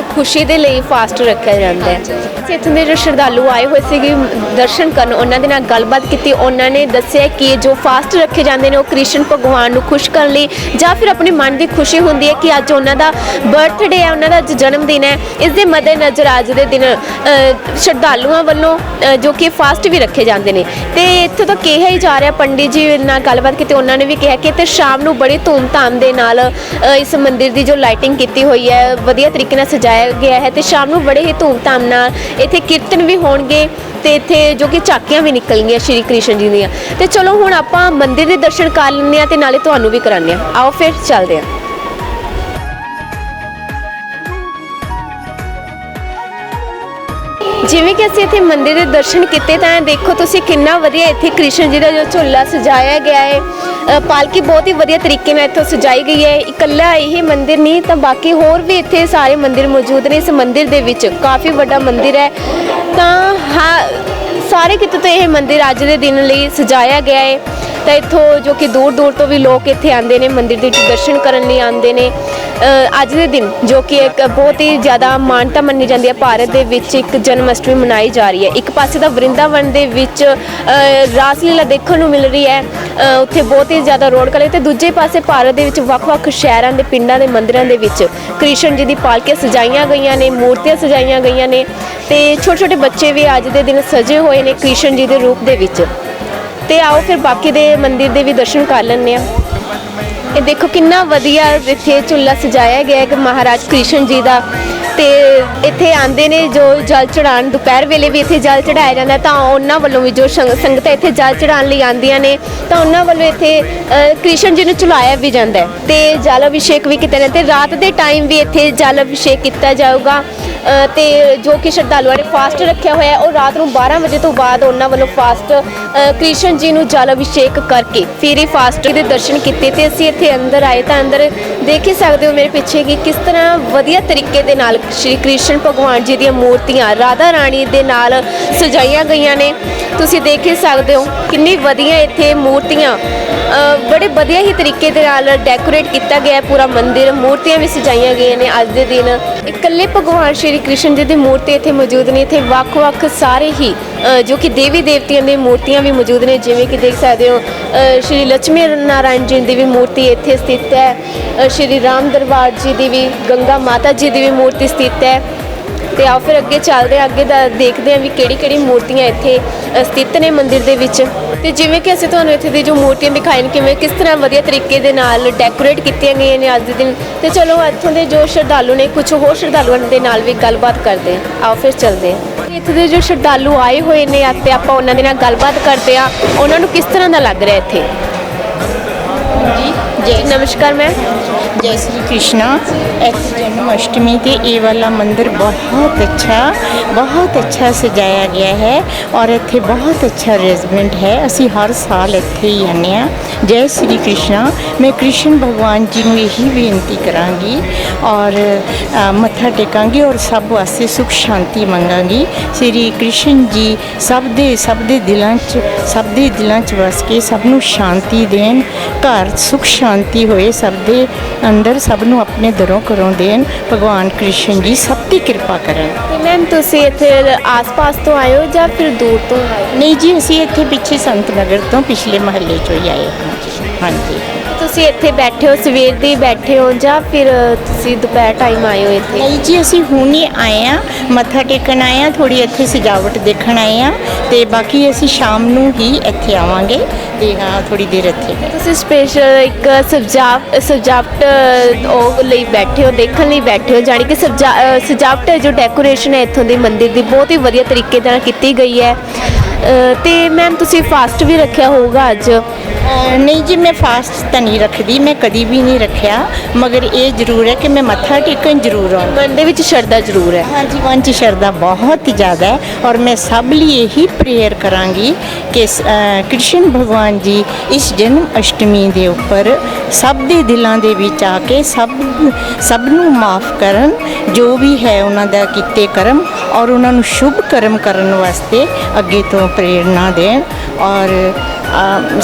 ਖੁਸ਼ੀ ਦੇ ਲਈ ਫਾਸਟ ਰੱਖਿਆ ਜਾਂਦਾ ਹੈ। ਅਸੀਂ ਇੱਥੋਂ ਦੇ ਜੋ ਸ਼ਰਧਾਲੂ ਆਏ ਹੋਏ ਸੀਗੇ ਦਰਸ਼ਨ ਕਰਨ, ਉਹਨਾਂ ਦੇ ਨਾਲ ਗੱਲਬਾਤ ਕੀਤੀ, ਉਹਨਾਂ ਨੇ ਦੱਸਿਆ ਕਿ ਜੋ ਫਾਸਟ ਰੱਖੇ ਜਾਂਦੇ ਨੇ, ਉਹ ਕ੍ਰਿਸ਼ਨ ਭਗਵਾਨ ਨੂੰ ਖੁਸ਼ ਕਰਨ ਲਈ ਜਾਂ ਫਿਰ ਆਪਣੇ ਮਨ ਦੀ ਖੁਸ਼ੀ ਹੁੰਦੀ ਹੈ ਕਿ ਅੱਜ ਉਹਨਾਂ ਦਾ ਬਰਥਡੇ ਹੈ, ਉਹਨਾਂ ਦਾ ਅੱਜ ਜਨਮ ਦਿਨ ਹੈ। ਇਸ ਦੇ ਮੱਦੇ ਨਜ਼ਰ ਅੱਜ ਦੇ ਦਿਨ ਸ਼ਰਧਾਲੂਆਂ ਵੱਲੋਂ ਜੋ ਕਿ ਫਾਸਟ ਵੀ ਰੱਖੇ ਜਾਂਦੇ ਨੇ। ਤੇ ਇੱਥੇ ਤਾਂ ਕਿਹਾ ਹੀ ਜਾ ਰਿਹਾ, ਪੰਡਿਤ ਜੀ ਨਾਲ ਗੱਲਬਾਤ ਕੀਤੀ, ਉਹਨਾਂ ਨੇ ਵੀ ਕਿਹਾ ਕਿ ਇੱਥੇ ਸ਼ਾਮ ਨੂੰ ਬੜੀ ਧੂਮਧਾਮ ਦੇ ਨਾਲ ਇਸ ਮੰਦਿਰ ਦੀ ਜੋ ਲਾਈਟਿੰਗ ਕੀਤੀ ਹੋਈ ਹੈ, ਵਧੀਆ ਤਰੀਕੇ ਨਾਲ ਸਜਾਇਆ ਗਿਆ ਹੈ ਤੇ ਸ਼ਾਮ ਨੂੰ ਬੜੇ ਹੀ ਧੂਮਧਾਮ ਨਾਲ ਇੱਥੇ ਕੀਰਤਨ ਵੀ ਹੋਣਗੇ ਤੇ ਇੱਥੇ ਜੋ ਕਿ ਝਾਕੀਆਂ ਵੀ ਨਿਕਲਣਗੀਆਂ ਸ਼੍ਰੀ ਕ੍ਰਿਸ਼ਨ ਜੀ ਦੀਆਂ। ਤੇ ਚਲੋ ਹੁਣ ਆਪਾਂ ਮੰਦਿਰ ਦੇ ਦਰਸ਼ਨ ਕਰ ਲੈਂਦੇ ਆ ਤੇ ਨਾਲੇ ਤੁਹਾਨੂੰ ਵੀ ਕਰਾਉਂਦੇ ਆ ਆਓ ਫਿਰ ਚੱਲਦੇ ਆ ਜਿਵੇਂ ਕਿ ਅਸੀਂ ਇੱਥੇ ਮੰਦਿਰ ਦੇ ਦਰਸ਼ਨ ਕੀਤੇ ਤਾਂ ਦੇਖੋ ਤੁਸੀਂ ਕਿੰਨਾ ਵਧੀਆ ਇੱਥੇ ਕ੍ਰਿਸ਼ਨ ਜੀ ਦਾ ਜੋ ਝੋਲਾ ਸਜਾਇਆ ਗਿਆ ਹੈ। ਪਾਲਕੀ ਬਹੁਤ ਹੀ ਵਧੀਆ ਤਰੀਕੇ ਨਾਲ ਇੱਥੋਂ ਸਜਾਈ ਗਈ ਹੈ। ਇਕੱਲਾ ਇਹ ਮੰਦਿਰ ਨਹੀਂ, ਤਾਂ ਬਾਕੀ ਹੋਰ ਵੀ ਇੱਥੇ ਸਾਰੇ ਮੰਦਿਰ ਮੌਜੂਦ ਨੇ ਇਸ ਮੰਦਿਰ ਦੇ ਵਿੱਚ। ਕਾਫੀ ਵੱਡਾ ਮੰਦਿਰ ਹੈ। ਤਾਂ ਹਾਂ, ਸਾਰੇ ਕਿਤੇ ਤੋਂ ਇਹ ਮੰਦਿਰ ਅੱਜ ਦੇ ਦਿਨ ਲਈ ਸਜਾਇਆ ਗਿਆ ਹੈ। ਤਾਂ ਇੱਥੋਂ ਜੋ ਕਿ ਦੂਰ ਦੂਰ ਤੋਂ ਵੀ ਲੋਕ ਇੱਥੇ ਆਉਂਦੇ ਨੇ, ਮੰਦਿਰ ਦੇ ਵਿੱਚ ਦਰਸ਼ਨ ਕਰਨ ਲਈ ਆਉਂਦੇ ਨੇ। ਅੱਜ ਦੇ ਦਿਨ ਜੋ ਕਿ ਇੱਕ ਬਹੁਤ ਹੀ ਜ਼ਿਆਦਾ ਮਾਨਤਾ ਮੰਨੀ ਜਾਂਦੀ ਹੈ, ਭਾਰਤ ਦੇ ਵਿੱਚ ਇੱਕ ਜਨਮ ਅਸ਼ਟਮੀ ਮਨਾਈ ਜਾ ਰਹੀ ਹੈ। ਇੱਕ ਪਾਸੇ ਤਾਂ ਵਰਿੰਦਾਵਨ ਦੇ ਵਿੱਚ ਰਾਸਲੀਲਾ ਦੇਖਣ ਨੂੰ ਮਿਲ ਰਹੀ ਹੈ। ਉੱਥੇ ਬਹੁਤ ਹੀ ਜ਼ਿਆਦਾ ਰੋਡ ਕਲੇ ਤੇ ਦੂਜੇ ਪਾਸੇ ਭਾਰਤ ਦੇ ਵਿੱਚ ਵੱਖ-ਵੱਖ ਸ਼ਹਿਰਾਂ ਦੇ, ਪਿੰਡਾਂ ਦੇ, ਮੰਦਿਰਾਂ ਦੇ ਵਿੱਚ ਕ੍ਰਿਸ਼ਨ ਜੀ ਦੀ ਪਾਲਕੀਆਂ ਸਜਾਈਆਂ ਗਈਆਂ ਨੇ, ਮੂਰਤੀਆਂ ਸਜਾਈਆਂ ਗਈਆਂ ਨੇ ਤੇ ਛੋਟੇ-ਛੋਟੇ ਬੱਚੇ ਵੀ ਅੱਜ ਦੇ ਦਿਨ ਸਜੇ ਹੋਏ ਨੇ ਕ੍ਰਿਸ਼ਨ ਜੀ ਦੇ ਰੂਪ ਦੇ ਵਿੱਚ। ਤੇ ਆਓ ਫਿਰ ਬਾਕੀ ਦੇ ਮੰਦਿਰ ਦੇ ਵੀ ਦਰਸ਼ਨ ਕਰ ਲੈਂਦੇ ਆ ਇਹ ਦੇਖੋ ਕਿੰਨਾ ਵਧੀਆ ਇੱਥੇ ਝੁੱਲਾ ਸਜਾਇਆ ਗਿਆ ਹੈ ਮਹਾਰਾਜ ਕ੍ਰਿਸ਼ਨ ਜੀ ਦਾ। ਤੇ ਇੱਥੇ ਆਂਦੇ ਨੇ ਜੋ ਜਲ ਚੜਾਉਣ ਦੁਪਹਿਰ ਵੇਲੇ ਵੀ ਇੱਥੇ ਜਲ ਚੜਾਇਆ ਜਾਂਦਾ ਤਾਂ ਉਹਨਾਂ ਵੱਲੋਂ ਵੀ ਜੋ ਸੰਗ- ਸੰਗਤਾਂ ਇੱਥੇ ਜਲ ਚੜਾਉਣ ਲਈ ਆਂਦੀਆਂ ਨੇ, ਤਾਂ ਉਹਨਾਂ ਵੱਲੋਂ ਇੱਥੇ ਕ੍ਰਿਸ਼ਨ ਜੀ ਨੂੰ ਚੁਲਾਇਆ ਵੀ ਜਾਂਦਾ ਹੈ। ਤੇ ਜਲ ਅਭਿਸ਼ੇਕ ਵੀ ਕੀਤਾ ਜਾਂਦਾ ਹੈ ਤੇ ਰਾਤ ਦੇ ਟਾਈਮ ਵੀ ਇੱਥੇ ਜਲ ਅਭਿਸ਼ੇਕ ਕੀਤਾ ਜਾਊਗਾ। ਤੇ ਜੋ ਕਿ ਸ਼ਰਧਾਲੂਆਂ ਨੇ ਫਾਸਟ ਰੱਖਿਆ ਹੋਇਆ ਹੈ, ਉਹ ਰਾਤ ਨੂੰ 12 ਵਜੇ ਤੋਂ ਬਾਅਦ ਉਹਨਾਂ ਵੱਲੋਂ ਫਾਸਟ ਕ੍ਰਿਸ਼ਨ ਜੀ ਨੂੰ ਜਲ ਅਭਿਸ਼ੇਕ ਕਰਕੇ ਫਿਰ ਹੀ ਫਾਸਟ ਦੇ ਦਰਸ਼ਨ ਕੀਤੇ ਤੇ ਅਸੀਂ ਇੱਥੇ ਅੰਦਰ ਆਏ ਤਾਂ ਅੰਦਰ ਦੇਖ ਹੀ ਸਕਦੇ ਹੋ ਮੇਰੇ ਪਿੱਛੇ ਕਿ ਕਿਸ ਤਰ੍ਹਾਂ ਵਧੀਆ ਤਰੀਕੇ ਦੇ ਨਾਲ ਸ਼੍ਰੀ ਕ੍ਰਿਸ਼ਨ ਭਗਵਾਨ ਜੀ ਦੀਆਂ ਮੂਰਤੀਆਂ ਰਾਧਾ ਰਾਣੀ ਦੇ ਨਾਲ ਸਜਾਈਆਂ ਗਈਆਂ ਨੇ। ਤੁਸੀਂ ਦੇਖ ਹੀ ਸਕਦੇ ਹੋ ਕਿੰਨੀ ਵਧੀਆ ਇੱਥੇ ਮੂਰਤੀਆਂ ਅ, ਬੜੇ ਵਧੀਆ ਹੀ ਤਰੀਕੇ ਦੇ ਨਾਲ ਡੈਕੋਰੇਟ ਕੀਤਾ ਗਿਆ ਹੈ ਪੂਰਾ ਮੰਦਿਰ। ਮੂਰਤੀਆਂ ਵੀ ਸਜਾਈਆਂ ਗਈਆਂ ਨੇ ਅੱਜ ਦੇ ਦਿਨ। ਇਕੱਲੇ ਭਗਵਾਨ ਸ਼੍ਰੀ ਕ੍ਰਿਸ਼ਨ ਜੀ ਦੀ ਮੂਰਤੀ ਇੱਥੇ ਮੌਜੂਦ ਨਹੀਂ ਇੱਥੇ ਵੱਖ-ਵੱਖ ਸਾਰੇ ਹੀ ਅ, ਜੋ ਕਿ ਦੇਵੀ ਦੇਵਤਿਆਂ ਦੀਆਂ ਮੂਰਤੀਆਂ ਵੀ ਮੌਜੂਦ ਨੇ। ਜਿਵੇਂ ਕਿ ਦੇਖ ਸਕਦੇ ਹੋ ਅ, ਸ਼੍ਰੀ ਲక్ష్ਮੀ ਨਾਰਾਇਣ ਜੀ ਦੀ ਵੀ ਮੂਰਤੀ ਇੱਥੇ ਸਥਿਤ ਹੈ। ਅ, ਸ਼੍ਰੀ ਰਾਮ ਦਰਬਾਰ ਜੀ ਦੀ ਵੀ ਗੰਗਾ ਮਾਤਾ ਜੀ ਦੀ ਵੀ ਮੂਰਤੀ ਸਥਿਤ ਹੈ। ਤੇ ਆਓ ਫਿਰ ਅੱਗੇ ਚੱਲਦੇ ਹਾਂ ਅੱਗੇ ਦਾ ਦੇਖਦੇ ਹਾਂ ਵੀ ਕਿਹੜੀ ਕਿਹੜੀ ਮੂਰਤੀਆਂ ਇੱਥੇ ਸਥਿਤ ਨੇ ਮੰਦਿਰ ਦੇ ਵਿੱਚ। ਤੇ ਜਿਵੇਂ ਕਿ ਅਸੀਂ ਤੁਹਾਨੂੰ ਇੱਥੇ ਦੀ ਜੋ ਮੂਰਤੀਆਂ ਦਿਖਾਈਆਂ ਨੇ ਕਿਵੇਂ ਕਿਸ ਤਰ੍ਹਾਂ ਵਧੀਆ ਤਰੀਕੇ ਦੇ ਨਾਲ ਡੈਕੋਰੇਟ ਕੀਤੀਆਂ ਗਈਆਂ ਨੇ ਅੱਜ ਦੇ ਦਿਨ। ਤੇ ਚਲੋ ਇੱਥੋਂ ਦੇ ਜੋ ਸ਼ਰਧਾਲੂ ਨੇ ਕੁਝ ਹੋਰ ਸ਼ਰਧਾਲੂਆਂ ਦੇ ਨਾਲ ਵੀ ਗੱਲਬਾਤ ਕਰਦੇ ਹਾਂ। ਆਓ ਫਿਰ ਚੱਲਦੇ ਹਾਂ। ਇੱਥੇ ਦੇ ਜੋ ਸ਼ਰਧਾਲੂ ਆਏ ਹੋਏ ਨੇ ਤੇ ਆਪਾਂ ਉਹਨਾਂ ਦੇ ਨਾਲ ਗੱਲਬਾਤ ਕਰਦੇ ਹਾਂ। ਉਹਨਾਂ ਨੂੰ ਕਿਸ ਤਰ੍ਹਾਂ ਦਾ ਲੱਗ ਰਿਹਾ ਇੱਥੇ? ਜੀ ਜੀ ਨਮਸਕਾਰ ਮੈਮ। ਜੈ ਸ਼੍ਰੀ ਕ੍ਰਿਸ਼ਨਾ। ਇੱਥੇ ਜਨਮ ਅਸ਼ਟਮੀ ਤੇ ਇਹ ਵਾਲਾ ਮੰਦਿਰ ਬਹੁਤ ਅੱਛਾ ਬਹੁਤ ਅੱਛਾ ਸਜਾਇਆ ਗਿਆ ਹੈ ਔਰ ਇੱਥੇ ਬਹੁਤ ਅੱਛਾ ਅਰੇਂਜਮੈਂਟ ਹੈ। ਅਸੀਂ ਹਰ ਸਾਲ ਇੱਥੇ ਹੀ ਆਉਂਦੇ ਹਾਂ। ਜੈ ਸ਼੍ਰੀ ਕ੍ਰਿਸ਼ਨਾ। ਮੈਂ ਕ੍ਰਿਸ਼ਨ ਭਗਵਾਨ ਜੀ ਨੂੰ ਇਹੀ ਬੇਨਤੀ ਕਰਾਂਗੀ ਔਰ ਅ, ਮੱਥਾ ਟੇਕਾਂਗੀ ਔਰ ਸਭ ਵਾਸਤੇ ਸੁਖ ਸ਼ਾਂਤੀ ਮੰਗਾਂਗੀ। ਸ਼੍ਰੀ ਕ੍ਰਿਸ਼ਨ ਜੀ ਸਭ ਦੇ ਸਭ ਦੇ ਦਿਲਾਂ 'ਚ ਸਭ ਦੇ ਦਿਲਾਂ 'ਚ ਵਸ ਕੇ ਸਭ ਨੂੰ ਸ਼ਾਂਤੀ ਦੇਣ ਘਰ ਸੁਖ ਸ਼ਾਂਤੀ ਹੋਏ ਸਭ ਦੇ ਅੰਦਰ ਸਭ ਨੂੰ ਆਪਣੇ ਦਰੋਂ ਘਰੋਂ ਦੇਣ। ਭਗਵਾਨ ਕ੍ਰਿਸ਼ਨ ਜੀ ਸਭ ਦੀ ਕਿਰਪਾ ਕਰਨ। ਤੇ ਮੈਮ ਤੁਸੀਂ ਇੱਥੇ ਆਸ-ਪਾਸ ਤੋਂ ਆਏ ਹੋ ਜਾਂ ਫਿਰ ਦੂਰ ਤੋਂ ਆਏ ਹੋ? ਨਹੀਂ ਜੀ ਅਸੀਂ ਇੱਥੇ ਪਿੱਛੇ ਸੰਤ ਨਗਰ ਤੋਂ ਪਿਛਲੇ ਮਹੱਲੇ ਚੋਂ ਹੀ ਆਏ ਹਾਂ ਜੀ। ਹਾਂਜੀ। ਤੁਸੀਂ ਇੱਥੇ ਬੈਠੇ ਹੋ ਸਵੇਰ ਦੇ ਹੀ ਬੈਠੇ ਹੋ ਜਾਂ ਫਿਰ ਤੁਸੀਂ ਦੁਪਹਿਰ ਟਾਈਮ ਆਏ ਹੋ ਇੱਥੇ? ਨਹੀਂ ਜੀ ਅਸੀਂ ਹੁਣੇ ਆਏ ਆ ਮੱਥਾ ਟੇਕਣ ਆਏ ਆ ਥੋੜੀ ਇੱਥੇ ਸਜਾਵਟ ਦੇਖਣ ਆਏ ਆ ਤੇ ਬਾਕੀ ਅਸੀਂ ਸ਼ਾਮ ਨੂੰ ਹੀ ਇੱਥੇ ਆਵਾਂਗੇ ਤੇ ਹਾਂ ਥੋੜੀ ਦੇਰ ਇੱਥੇ। ਤੁਸੀਂ ਸਪੈਸ਼ਲ ਇੱਕ ਸਜਾਵਟ ਸਜਾਵਟ ਉਹ ਲਈ ਬੈਠੇ ਹੋ ਦੇਖਣ ਲਈ ਬੈਠੇ ਹੋ ਜਾਣੀ ਕਿ ਸਜਾਵਟ ਹੈ ਜੋ ਡੈਕੋਰੇਸ਼ਨ ਹੈ ਇੱਥੋਂ ਦੀ ਮੰਦਿਰ ਦੀ ਬਹੁਤ ਹੀ ਵਧੀਆ ਤਰੀਕੇ ਨਾਲ ਕੀਤੀ ਗਈ ਹੈ। ਤੇ ਮੈਮ ਤੁਸੀਂ ਫਾਸਟ ਵੀ ਰੱਖਿਆ ਹੋਊਗਾ ਅੱਜ। ਨਹੀਂ ਜੀ ਮੈਂ ਫਾਸਟ ਤਾਂ ਨਹੀਂ ਰੱਖਦੀ ਮੈਂ ਕਦੀ ਵੀ ਨਹੀਂ ਰੱਖਿਆ। ਮਗਰ ਇਹ ਜ਼ਰੂਰ ਹੈ ਕਿ ਮੈਂ ਮੱਥਾ ਟੇਕਣ ਜ਼ਰੂਰ ਆਉਂਦੀ ਮਨ ਦੇ ਵਿੱਚ ਸ਼ਰਧਾ ਜ਼ਰੂਰ ਹੈ। ਹਾਂਜੀ। ਮਨ 'ਚ ਸ਼ਰਧਾ ਬਹੁਤ ਹੀ ਜ਼ਿਆਦਾ ਹੈ ਔਰ ਮੈਂ ਸਭ ਲਈ ਇਹੀ ਪ੍ਰੇਅਰ ਕਰਾਂਗੀ ਕਿ ਕ੍ਰਿਸ਼ਨ ਭਗਵਾਨ ਜੀ ਇਸ ਜਨਮ ਅਸ਼ਟਮੀ ਦੇ ਉੱਪਰ ਸਭ ਦੇ ਦਿਲਾਂ ਦੇ ਵਿੱਚ ਆ ਕੇ ਸਭ ਸਭ ਨੂੰ ਮਾਫ ਕਰਨ ਜੋ ਵੀ ਹੈ ਉਹਨਾਂ ਦਾ ਕੀਤੇ ਕਰਮ ਔਰ ਉਹਨਾਂ ਨੂੰ ਸ਼ੁਭ ਕਰਮ ਕਰਨ ਵਾਸਤੇ ਅੱਗੇ ਤੋਂ ਪ੍ਰੇਰਣਾ ਦੇਣ ਔਰ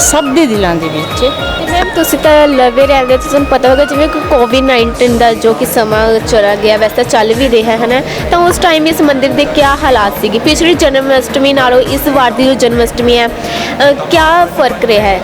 ਸਭ ਦੇ ਦਿਲਾਂ ਦੇ ਵਿੱਚ। ਤੇ ਮੈਮ ਤੁਸੀਂ ਤਾਂ ਲਵੇ ਰਹਿੰਦੇ ਤੁਸੀਂ ਤੁਹਾਨੂੰ ਪਤਾ ਹੋਗਾ ਜਿਵੇਂ ਕਿ ਕੋਵਿਡ 19 ਦਾ ਜੋ ਕਿ ਸਮਾਂ ਚਲਾ ਗਿਆ, ਵੈਸੇ ਤਾਂ ਚੱਲ ਵੀ ਰਿਹਾ ਹੈ ਨਾ ਤਾਂ ਉਸ ਟਾਈਮ ਇਸ ਮੰਦਿਰ ਦੇ ਕੀ ਹਾਲਾਤ ਸੀਗੇ? ਪਿਛਲੀ ਜਨਮ ਅਸ਼ਟਮੀ ਨਾਲੋਂ ਇਸ ਵਾਰ ਦੀ ਜੋ ਜਨਮ ਅਸ਼ਟਮੀ ਹੈ ਕੀ ਫ਼ਰਕ ਰਿਹਾ ਹੈ?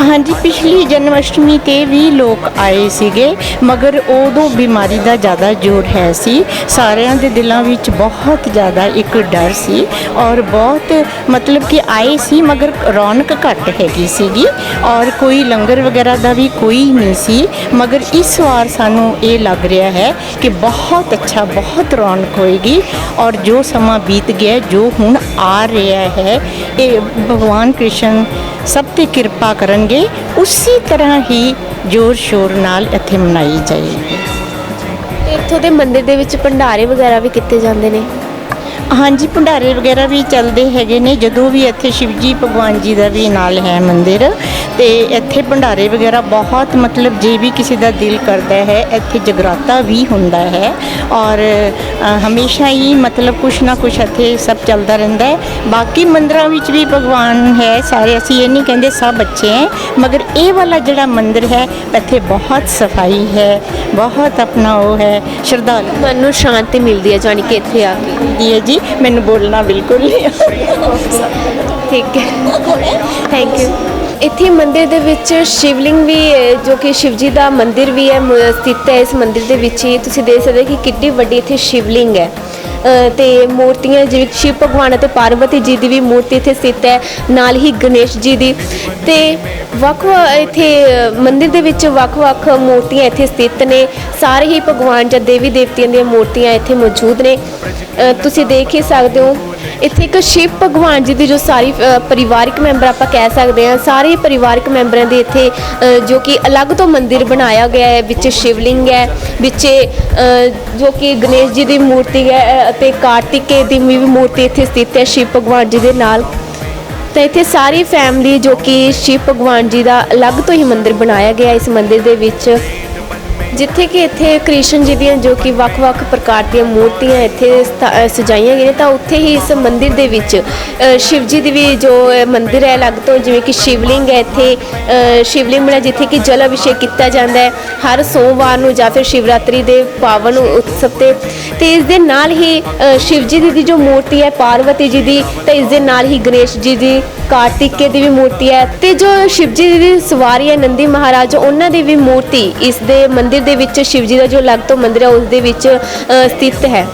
ਹਾਂਜੀ, ਪਿਛਲੀ ਜਨਮ ਅਸ਼ਟਮੀ ਤੇ ਵੀ ਲੋਕ ਆਏ ਸੀਗੇ, ਮਗਰ ਉਦੋਂ ਬਿਮਾਰੀ ਦਾ ਜ਼ਿਆਦਾ ਜੋਰ ਹੈ ਸੀ। ਸਾਰਿਆਂ ਦੇ ਦਿਲਾਂ ਵਿੱਚ ਬਹੁਤ ਜ਼ਿਆਦਾ ਇੱਕ ਡਰ ਸੀ ਔਰ ਬਹੁਤ ਮਤਲਬ ਕਿ ਆਏ ਸੀ, ਮਗਰ ਰੌਣਕ ਘੱਟ ਹੈਗੀ ਸੀਗੀ ਔਰ ਕੋਈ ਲੰਗਰ ਵਗੈਰਾ ਦਾ ਵੀ ਕੋਈ ਨਹੀਂ ਸੀ। ਮਗਰ ਇਸ ਵਾਰ ਸਾਨੂੰ ਇਹ ਲੱਗ ਰਿਹਾ ਹੈ ਕਿ ਬਹੁਤ ਅੱਛਾ, ਬਹੁਤ ਰੌਣਕ ਹੋਏਗੀ ਔਰ ਜੋ ਸਮਾਂ ਬੀਤ ਗਿਆ, ਜੋ ਹੁਣ ਆ ਰਿਹਾ ਹੈ, ਇਹ ਭਗਵਾਨ ਕ੍ਰਿਸ਼ਨ ਸਭ ਤੇ ਕਿਰਪਾ ਕਰਨ ਕਰਨਗੇ ਉਸੇ ਤਰ੍ਹਾਂ ਹੀ ਜੋਰ ਸ਼ੋਰ ਨਾਲ ਇੱਥੇ ਮਨਾਈ ਜਾਏਗੀ। ਇੱਥੋਂ ਦੇ ਮੰਦਿਰ ਦੇ ਵਿੱਚ ਭੰਡਾਰੇ ਵਗੈਰਾ ਵੀ ਕੀਤੇ ਜਾਂਦੇ ਨੇ? ਹਾਂਜੀ ਭੰਡਾਰੇ ਵਗੈਰਾ ਵੀ ਚੱਲਦੇ ਹੈਗੇ ਨੇ ਜਦੋਂ ਵੀ ਇੱਥੇ ਸ਼ਿਵਜੀ ਭਗਵਾਨ ਜੀ ਦਾ ਵੀ ਨਾਲ ਹੈ ਮੰਦਿਰ ਤੇ ਇੱਥੇ ਭੰਡਾਰੇ ਵਗੈਰਾ ਬਹੁਤ ਮਤਲਬ ਜੇ ਵੀ ਕਿਸੇ ਦਾ ਦਿਲ ਕਰਦਾ ਹੈ ਇੱਥੇ ਜਗਰਾਤਾ ਵੀ ਹੁੰਦਾ ਹੈ ਔਰ ਅ, ਹਮੇਸ਼ਾ ਹੀ ਮਤਲਬ ਕੁਛ ਨਾ ਕੁਛ ਇੱਥੇ ਸਭ ਚੱਲਦਾ ਰਹਿੰਦਾ ਹੈ। ਬਾਕੀ ਮੰਦਿਰਾਂ ਵਿੱਚ ਵੀ ਭਗਵਾਨ ਹੈ ਸਾਰੇ ਅਸੀਂ ਇਹ ਨਹੀਂ ਕਹਿੰਦੇ ਸਭ ਅੱਛੇ ਹੈ ਮਗਰ ਇਹ ਵਾਲਾ ਜਿਹੜਾ ਮੰਦਿਰ ਹੈ ਇੱਥੇ ਬਹੁਤ ਸਫ਼ਾਈ ਹੈ ਬਹੁਤ ਆਪਣਾ ਉਹ ਹੈ ਸ਼ਰਧਾਲੂ ਮਨ ਨੂੰ ਸ਼ਾਂਤੀ ਮਿਲਦੀ ਹੈ ਜਾਣੀ ਕਿ ਇੱਥੇ ਆ ਕੇ। ਹੈ ਜੀ। ਮੈਨੂੰ ਬੋਲਣਾ ਬਿਲਕੁਲ ਨਹੀਂ ਠੀਕ ਹੈ। ਥੈਂਕ ਯੂ ਇੱਥੇ ਮੰਦਿਰ ਦੇ ਵਿੱਚ ਸ਼ਿਵਲਿੰਗ ਵੀ ਹੈ, ਜੋ ਕਿ ਸ਼ਿਵਜੀ ਦਾ ਮੰਦਿਰ ਵੀ ਹੈ ਸਥਿਤ ਹੈ। ਇਸ ਮੰਦਿਰ ਦੇ ਵਿੱਚ ਹੀ ਤੁਸੀਂ ਦੇਖ ਸਕਦੇ ਹੋ ਕਿ ਕਿੰਨੀ ਵੱਡੀ ਇੱਥੇ ਸ਼ਿਵਲਿੰਗ ਹੈ। ਤੇ ਮੂਰਤੀਆਂ ਜਿਵੇਂ ਸ਼ਿਵ ਭਗਵਾਨ ਅਤੇ ਪਾਰਵਤੀ ਜੀ ਦੀ ਵੀ ਮੂਰਤੀ ਇੱਥੇ ਸਥਿਤ ਹੈ ਨਾਲ ਹੀ ਗਣੇਸ਼ ਜੀ ਦੀ। ਤੇ ਵੱਖ ਵੱਖ ਇੱਥੇ ਅ, ਮੰਦਿਰ ਦੇ ਵਿੱਚ ਵੱਖ-ਵੱਖ ਮੂਰਤੀਆਂ ਇੱਥੇ ਸਥਿਤ ਨੇ। ਸਾਰੇ ਹੀ ਭਗਵਾਨ ਜਾਂ ਦੇਵੀ ਦੇਵਤਿਆਂ ਦੀਆਂ ਮੂਰਤੀਆਂ ਇੱਥੇ ਮੌਜੂਦ ਨੇ। ਤੁਸੀਂ ਦੇਖ ਹੀ ਸਕਦੇ ਹੋ ਇੱਥੇ ਇੱਕ ਸ਼ਿਵ ਭਗਵਾਨ ਜੀ ਦੀ ਜੋ ਸਾਰੀ ਅ, ਪਰਿਵਾਰਿਕ ਮੈਂਬਰ ਆਪਾਂ ਕਹਿ ਸਕਦੇ ਹਾਂ ਸਾਰੇ ਪਰਿਵਾਰਕ ਮੈਂਬਰਾਂ ਦੇ ਇੱਥੇ ਅ, ਜੋ ਕਿ ਅਲੱਗ ਤੋਂ ਮੰਦਿਰ ਬਣਾਇਆ ਗਿਆ ਹੈ ਵਿੱਚ ਸ਼ਿਵਲਿੰਗ ਹੈ ਵਿੱਚ ਅ, ਜੋ ਕਿ ਗਣੇਸ਼ ਜੀ ਦੀ ਮੂਰਤੀ ਹੈ ਅ, ਅਤੇ ਕਾਰਤਿਕੇ ਦੀ ਵੀ ਮੂਰਤੀ ਇੱਥੇ ਸਥਿਤ ਹੈ ਸ਼ਿਵ ਭਗਵਾਨ ਜੀ ਦੇ ਨਾਲ। ਤਾਂ ਇੱਥੇ ਸਾਰੀ ਫੈਮਿਲੀ ਜੋ ਕਿ ਸ਼ਿਵ ਭਗਵਾਨ ਜੀ ਦਾ ਅਲੱਗ ਤੋਂ ਹੀ ਮੰਦਿਰ ਬਣਾਇਆ ਗਿਆ ਹੈ ਇਸ ਮੰਦਿਰ ਦੇ ਵਿੱਚ। ਜਿੱਥੇ ਕਿ ਇੱਥੇ ਕ੍ਰਿਸ਼ਨ ਜੀ ਦੀਆਂ ਜੋ ਕਿ ਵੱਖ-ਵੱਖ ਪ੍ਰਕਾਰ ਦੀਆਂ ਮੂਰਤੀਆਂ ਇੱਥੇ ਸਥਾ- ਸਜਾਈਆਂ ਗਈਆਂ ਤਾਂ ਉੱਥੇ ਹੀ ਇਸ ਮੰਦਿਰ ਦੇ ਵਿੱਚ ਅ, ਸ਼ਿਵ ਜੀ ਦੀ ਵੀ ਜੋ ਅ, ਮੰਦਿਰ ਹੈ ਅਲੱਗ ਤੋਂ ਜਿਵੇਂ ਕਿ ਸ਼ਿਵਲਿੰਗ ਹੈ ਇੱਥੇ ਸ਼ਿਵਲਿੰਗ ਹੈ ਜਿੱਥੇ ਕਿ ਜਲ ਅਭਿਸ਼ੇਕ ਕੀਤਾ ਜਾਂਦਾ ਹੈ ਹਰ ਸੋਮਵਾਰ ਨੂੰ ਜਾਂ ਫਿਰ ਸ਼ਿਵਰਾਤਰੀ ਦੇ ਪਾਵਨ ਉਤਸਵ ਤੇ ਤੇ ਇਸ ਦੇ ਨਾਲ ਹੀ ਅ, ਸ਼ਿਵ ਜੀ ਦੀ ਜੋ ਮੂਰਤੀ ਹੈ ਪਾਰਵਤੀ ਜੀ ਦੀ ਤੇ ਇਸ ਦੇ ਨਾਲ ਹੀ ਗਣੇਸ਼ ਜੀ ਦੀ ਕਾਰਤਿਕੇ ਦੀ ਵੀ ਮੂਰਤੀ ਹੈ ਤੇ ਜੋ ਸ਼ਿਵ ਜੀ ਦੀ ਸਵਾਰੀ ਹੈ ਨੰਦੀ ਮਹਾਰਾਜ ਉਹਨਾਂ ਦੀ ਵੀ ਮੂਰਤੀ ਇਸ ਦੇ ਮੰਦਿਰ ਦੇ ਵਿੱਚ ਸ਼ਿਵ ਜੀ ਦਾ ਜੋ ਅਲੱਗ ਤੋਂ ਮੰਦਿਰ ਹੈ ਉਸ ਦੇ ਵਿੱਚ ਸਥਿਤ ਹੈ।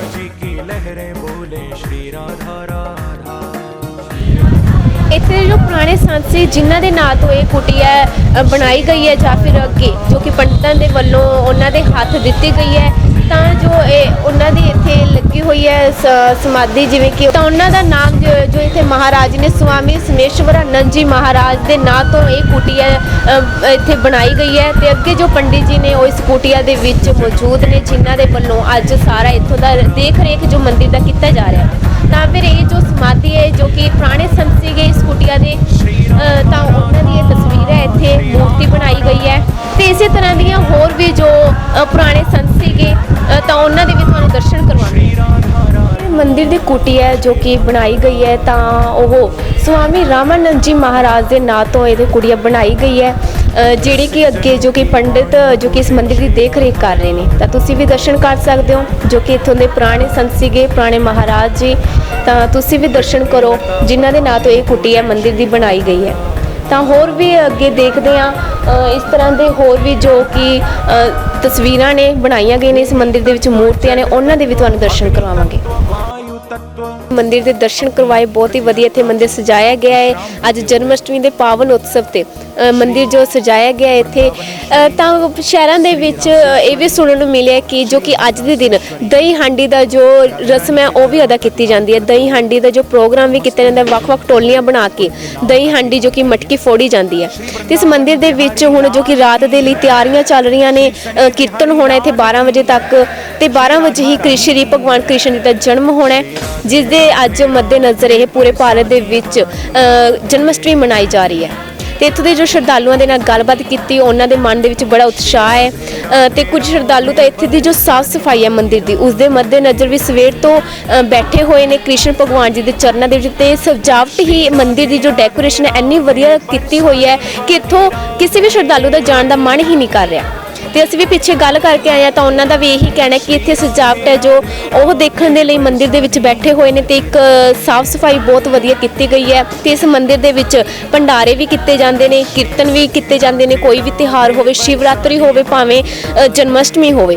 ਇੱਥੇ ਜੋ ਪੁਰਾਣੇ ਸੰਤ ਸੀ, ਜਿਨ੍ਹਾਂ ਦੇ ਨਾਂ ਤੋਂ ਇਹ ਕੁਟਿਆ ਬਣਾਈ ਗਈ ਹੈ ਜਾਂ ਫਿਰ ਅੱਗੇ, ਜੋ ਕਿ ਪੰਡਤਾਂ ਦੇ ਵੱਲੋਂ ਉਹਨਾਂ ਦੇ ਹੱਥ ਦਿੱਤੀ ਗਈ ਹੈ ਤਾਂ ਜੋ ਇਹ ਉਹਨਾਂ ਦੀ ਇੱਥੇ ਲੱਗੀ ਹੋਈ ਹੈ ਸ- ਸਮਾਧੀ ਜਿਵੇਂ ਕਿ ਤਾਂ ਉਹਨਾਂ ਦਾ ਨਾਮ ਜੋ ਜੋ ਇੱਥੇ ਮਹਾਰਾਜ ਨੇ ਸਵਾਮੀ ਸਮੇਸ਼ਵਰਾਨੰਦ ਜੀ ਮਹਾਰਾਜ ਦੇ ਨਾਂ ਤੋਂ ਇਹ ਕੁਟੀਆ ਅ, ਇੱਥੇ ਬਣਾਈ ਗਈ ਹੈ ਤੇ ਅੱਗੇ ਜੋ ਪੰਡਿਤ ਜੀ ਨੇ ਉਹ ਇਸ ਕੁਟੀਆ ਦੇ ਵਿੱਚ ਮੌਜੂਦ ਨੇ ਜਿਨ੍ਹਾਂ ਦੇ ਵੱਲੋਂ ਅੱਜ ਸਾਰਾ ਇੱਥੋਂ ਦਾ ਦੇਖ ਰੇਖ ਜੋ ਮੰਦਿਰ ਦਾ ਕੀਤਾ ਜਾ ਰਿਹਾ ਹੈ। ਤਾਂ ਫਿਰ ਇਹ ਜੋ ਸਮਾਧੀ ਹੈ, ਜੋ ਕਿ ਪੁਰਾਣੇ ਸੰਤ ਸੀਗੇ ਇਸ ਕੁਟੀਆ ਦੇ ਤਾਂ ਉਹਨਾਂ ਦੀ ਇਹ ਤਸਵੀਰ ਹੈ, ਇੱਥੇ ਮੂਰਤੀ ਬਣਾਈ ਗਈ ਹੈ। ਤੇ ਇਸੇ ਤਰ੍ਹਾਂ ਦੀਆਂ ਹੋਰ ਵੀ ਜੋ ਪੁਰਾਣੇ ਸੰਤ ਸੀਗੇ ਤਾਂ ਉਹਨਾਂ ਦੇ ਵੀ ਤੁਹਾਨੂੰ ਦਰਸ਼ਨ ਕਰਵਾਉਣੇ ਮੰਦਿਰ ਦੀ ਕੁਟੀ ਹੈ ਜੋ ਕਿ ਬਣਾਈ ਗਈ ਹੈ ਤਾਂ ਉਹ ਸਵਾਮੀ ਰਾਮਾਨੰਦ ਜੀ ਮਹਾਰਾਜ ਦੇ ਨਾਂ ਤੋਂ ਇਹਦੀ ਕੁੜੀਆ ਬਣਾਈ ਗਈ ਹੈ ਅ, ਜਿਹੜੇ ਕਿ ਅੱਗੇ ਜੋ ਕਿ ਪੰਡਿਤ ਜੋ ਕਿ ਇਸ ਮੰਦਿਰ ਦੀ ਦੇਖ ਰੇਖ ਕਰ ਰਹੇ ਨੇ। ਤਾਂ ਤੁਸੀਂ ਵੀ ਦਰਸ਼ਨ ਕਰ ਸਕਦੇ ਹੋ ਜੋ ਕਿ ਇੱਥੋਂ ਦੇ ਪੁਰਾਣੇ ਸੰਤ ਸੀਗੇ ਪੁਰਾਣੇ ਮਹਾਰਾਜ ਜੀ। ਤਾਂ ਤੁਸੀਂ ਵੀ ਦਰਸ਼ਨ ਕਰੋ ਜਿਨ੍ਹਾਂ ਦੇ ਨਾਂ ਤੋਂ ਇਹ ਕੁਟੀ ਹੈ ਮੰਦਿਰ ਦੀ ਬਣਾਈ ਗਈ ਹੈ। ਤਾਂ ਹੋਰ ਵੀ ਅੱਗੇ ਦੇਖਦੇ ਆ ਇਸ ਤਰ੍ਹਾਂ ਦੇ ਹੋਰ ਵੀ ਜੋ ਕਿ ਤਸਵੀਰਾਂ ਨੇ ਬਣਾਈਆਂ ਗਈਆਂ ਨੇ ਇਸ ਮੰਦਿਰ ਦੇ ਵਿੱਚ, ਮੂਰਤੀਆਂ ਨੇ, ਉਹਨਾਂ ਦੇ ਵੀ ਤੁਹਾਨੂੰ ਦਰਸ਼ਨ ਕਰਵਾਵਾਂਗੇ। ਮੰਦਿਰ ਦੇ ਦਰਸ਼ਨ ਕਰਵਾਏ, ਬਹੁਤ ਹੀ ਵਧੀਆ ਇੱਥੇ ਮੰਦਿਰ ਸਜਾਇਆ ਗਿਆ ਹੈ। ਅੱਜ ਜਨਮ ਅਸ਼ਟਮੀ ਦੇ ਪਾਵਨ ਉਤਸਵ ਤੇ ਮੰਦਿਰ ਜੋ ਸਜਾਇਆ ਗਿਆ ਇੱਥੇ ਤਾਂ ਸ਼ਹਿਰਾਂ ਦੇ ਵਿੱਚ ਇਹ ਵੀ ਸੁਣਨ ਨੂੰ ਮਿਲਿਆ ਕਿ ਜੋ ਕਿ ਅੱਜ ਦੇ ਦਿਨ ਦਹੀਂ ਹਾਂਡੀ ਦਾ ਜੋ ਰਸਮ ਹੈ ਉਹ ਵੀ ਅਦਾ ਕੀਤੀ ਜਾਂਦੀ ਹੈ। ਦਹੀਂ ਹਾਂਡੀ ਦਾ ਜੋ ਪ੍ਰੋਗਰਾਮ ਵੀ ਕੀਤਾ ਜਾਂਦਾ ਵੱਖ-ਵੱਖ ਟੋਲੀਆਂ ਬਣਾ ਕੇ ਦਹੀਂ ਹਾਂਡੀ ਜੋ ਕਿ ਮਟਕੀ ਫੋੜੀ ਜਾਂਦੀ ਹੈ। ਤੇ ਇਸ ਮੰਦਿਰ ਦੇ ਵਿੱਚ ਹੁਣ ਜੋ ਕਿ ਰਾਤ ਦੇ ਲਈ ਤਿਆਰੀਆਂ ਚੱਲ ਰਹੀਆਂ ਨੇ ਕੀਰਤਨ ਹੋਣਾ ਇੱਥੇ 12 ਵਜੇ ਤੱਕ ਤੇ 12 ਵਜੇ ਹੀ ਕ੍ਰਿਸ਼ਨ ਭਗਵਾਨ ਕ੍ਰਿਸ਼ਨ ਜੀ ਦਾ ਜਨਮ ਹੋਣਾ ਹੈ ਜਿਸ ਦੇ ਅੱਜ ਮੱਦੇਨਜ਼ਰ ਇਹ ਪੂਰੇ ਭਾਰਤ ਦੇ ਵਿੱਚ ਅ, ਜਨਮਅਸ਼ਟਮੀ ਮਨਾਈ ਜਾ ਰਹੀ ਹੈ। ਤੇ ਇੱਥੋਂ ਦੇ ਜੋ ਸ਼ਰਧਾਲੂਆਂ ਦੇ ਨਾਲ ਗੱਲਬਾਤ ਕੀਤੀ ਉਹਨਾਂ ਦੇ ਮਨ ਦੇ ਵਿੱਚ ਬੜਾ ਉਤਸ਼ਾਹ ਹੈ। ਅ, ਤੇ ਕੁਝ ਸ਼ਰਧਾਲੂ ਤਾਂ ਇੱਥੇ ਦੀ ਜੋ ਸਾਫ਼ ਸਫ਼ਾਈ ਹੈ ਮੰਦਿਰ ਦੀ ਉਸ ਦੇ ਮੱਦੇਨਜ਼ਰ ਵੀ ਸਵੇਰ ਤੋਂ ਬੈਠੇ ਹੋਏ ਨੇ ਕ੍ਰਿਸ਼ਨ ਭਗਵਾਨ ਜੀ ਦੇ ਚਰਨਾਂ ਦੇ ਵਿੱਚ ਤੇ ਸਜਾਵਟ ਹੀ ਮੰਦਿਰ ਦੀ ਜੋ ਡੈਕੋਰੇਸ਼ਨ ਹੈ ਇੰਨੀ ਵਧੀਆ ਕੀਤੀ ਹੋਈ ਹੈ ਕਿ ਇੱਥੋਂ ਕਿਸੇ ਵੀ ਸ਼ਰਧਾਲੂ ਦਾ ਜਾਣ ਦਾ ਮਨ ਹੀ ਨਹੀਂ ਕਰ ਰਿਹਾ। ਤੇ ਅਸੀਂ ਵੀ ਪਿੱਛੇ ਗੱਲ ਕਰਕੇ ਆਏ ਆ ਤਾਂ ਉਹਨਾਂ ਦਾ ਵੀ ਇਹੀ ਕਹਿਣਾ ਕਿ ਇੱਥੇ ਸਜਾਵਟ ਹੈ ਜੋ ਉਹ ਦੇਖਣ ਦੇ ਲਈ ਮੰਦਿਰ ਦੇ ਵਿੱਚ ਬੈਠੇ ਹੋਏ ਨੇ ਤੇ ਇੱਕ ਸਾਫ਼ ਸਫ਼ਾਈ ਬਹੁਤ ਵਧੀਆ ਕੀਤੀ ਗਈ ਹੈ ਤੇ ਇਸ ਮੰਦਿਰ ਦੇ ਵਿੱਚ ਭੰਡਾਰੇ ਵੀ ਕੀਤੇ ਜਾਂਦੇ ਨੇ ਕੀਰਤਨ ਵੀ ਕੀਤੇ ਜਾਂਦੇ ਨੇ ਕੋਈ ਵੀ ਤਿਹਾਰ ਹੋਵੇ ਸ਼ਿਵਰਾਤਰੀ ਹੋਵੇ ਭਾਵੇਂ ਅ, ਜਨਮਅਸ਼ਟਮੀ ਹੋਵੇ।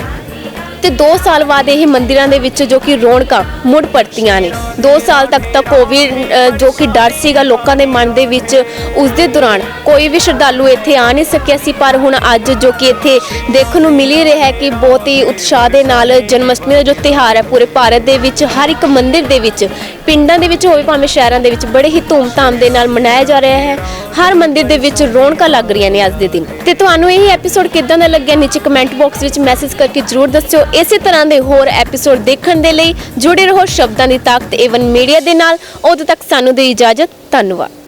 ਤੇ 2 ਸਾਲ ਬਾਅਦ ਇਹ ਮੰਦਿਰਾਂ ਦੇ ਵਿੱਚ ਜੋ ਕਿ ਰੌਣਕਾਂ ਮੁੜ ਪਰਤੀਆਂ ਨੇ। 2 ਸਾਲ ਤੱਕ ਤਾਂ ਕੋਵਿਡ ਜੋ ਕਿ ਡਰ ਸੀਗਾ ਲੋਕਾਂ ਦੇ ਮਨ ਦੇ ਵਿੱਚ ਉਸ ਦੇ ਦੌਰਾਨ ਕੋਈ ਵੀ ਸ਼ਰਧਾਲੂ ਇੱਥੇ ਆ ਨਹੀਂ ਸਕਿਆ ਸੀ, ਪਰ ਹੁਣ ਅੱਜ ਜੋ ਕਿ ਇੱਥੇ ਦੇਖਣ ਨੂੰ ਮਿਲ ਹੀ ਰਿਹਾ ਹੈ ਕਿ ਬਹੁਤ ਹੀ ਉਤਸ਼ਾਹ ਦੇ ਨਾਲ ਜਨਮਅਸ਼ਟਮੀ ਦਾ ਜੋ ਤਿਉਹਾਰ ਹੈ, ਪੂਰੇ ਭਾਰਤ ਦੇ ਵਿੱਚ, ਹਰ ਇੱਕ ਮੰਦਿਰ ਦੇ ਵਿੱਚ ਪਿੰਡਾਂ ਦੇ ਵਿੱਚ ਹੋਵੇ ਭਾਵੇਂ ਸ਼ਹਿਰਾਂ ਦੇ ਵਿੱਚ ਬੜੇ ਹੀ ਧੂਮਧਾਮ ਦੇ ਨਾਲ ਮਨਾਇਆ ਜਾ ਰਿਹਾ ਹੈ। ਹਰ ਮੰਦਿਰ ਦੇ ਵਿੱਚ ਰੌਣਕਾਂ ਲੱਗ ਰਹੀਆਂ ਨੇ ਅੱਜ ਦੇ ਦਿਨ। ਤੇ ਤੁਹਾਨੂੰ ਇਹ ਐਪੀਸੋਡ ਕਿਦਾਂ ਦਾ ਲੱਗਿਆ? ਨੀਚੇ ਕਮੈਂਟ ਬਾਕਸ ਵਿੱਚ ਮੈਸੇਜ ਕਰਕੇ ਜਰੂਰ ਦੱਸਿਓ। ਇਸੇ ਤਰ੍ਹਾਂ ਦੇ ਹੋਰ ਐਪੀਸੋਡ ਦੇਖਣ ਦੇ ਲਈ ਜੁੜੇ ਰਹੋ ਸ਼ਬਦਾਂ ਦੀ ਤਾਕਤ ਏਵਨ ਮੀਡੀਆ ਦੇ ਨਾਲ। ਉਦੋਂ ਤੱਕ ਸਾਨੂੰ ਦੇ ਇਜਾਜ਼ਤ। ਧੰਨਵਾਦ।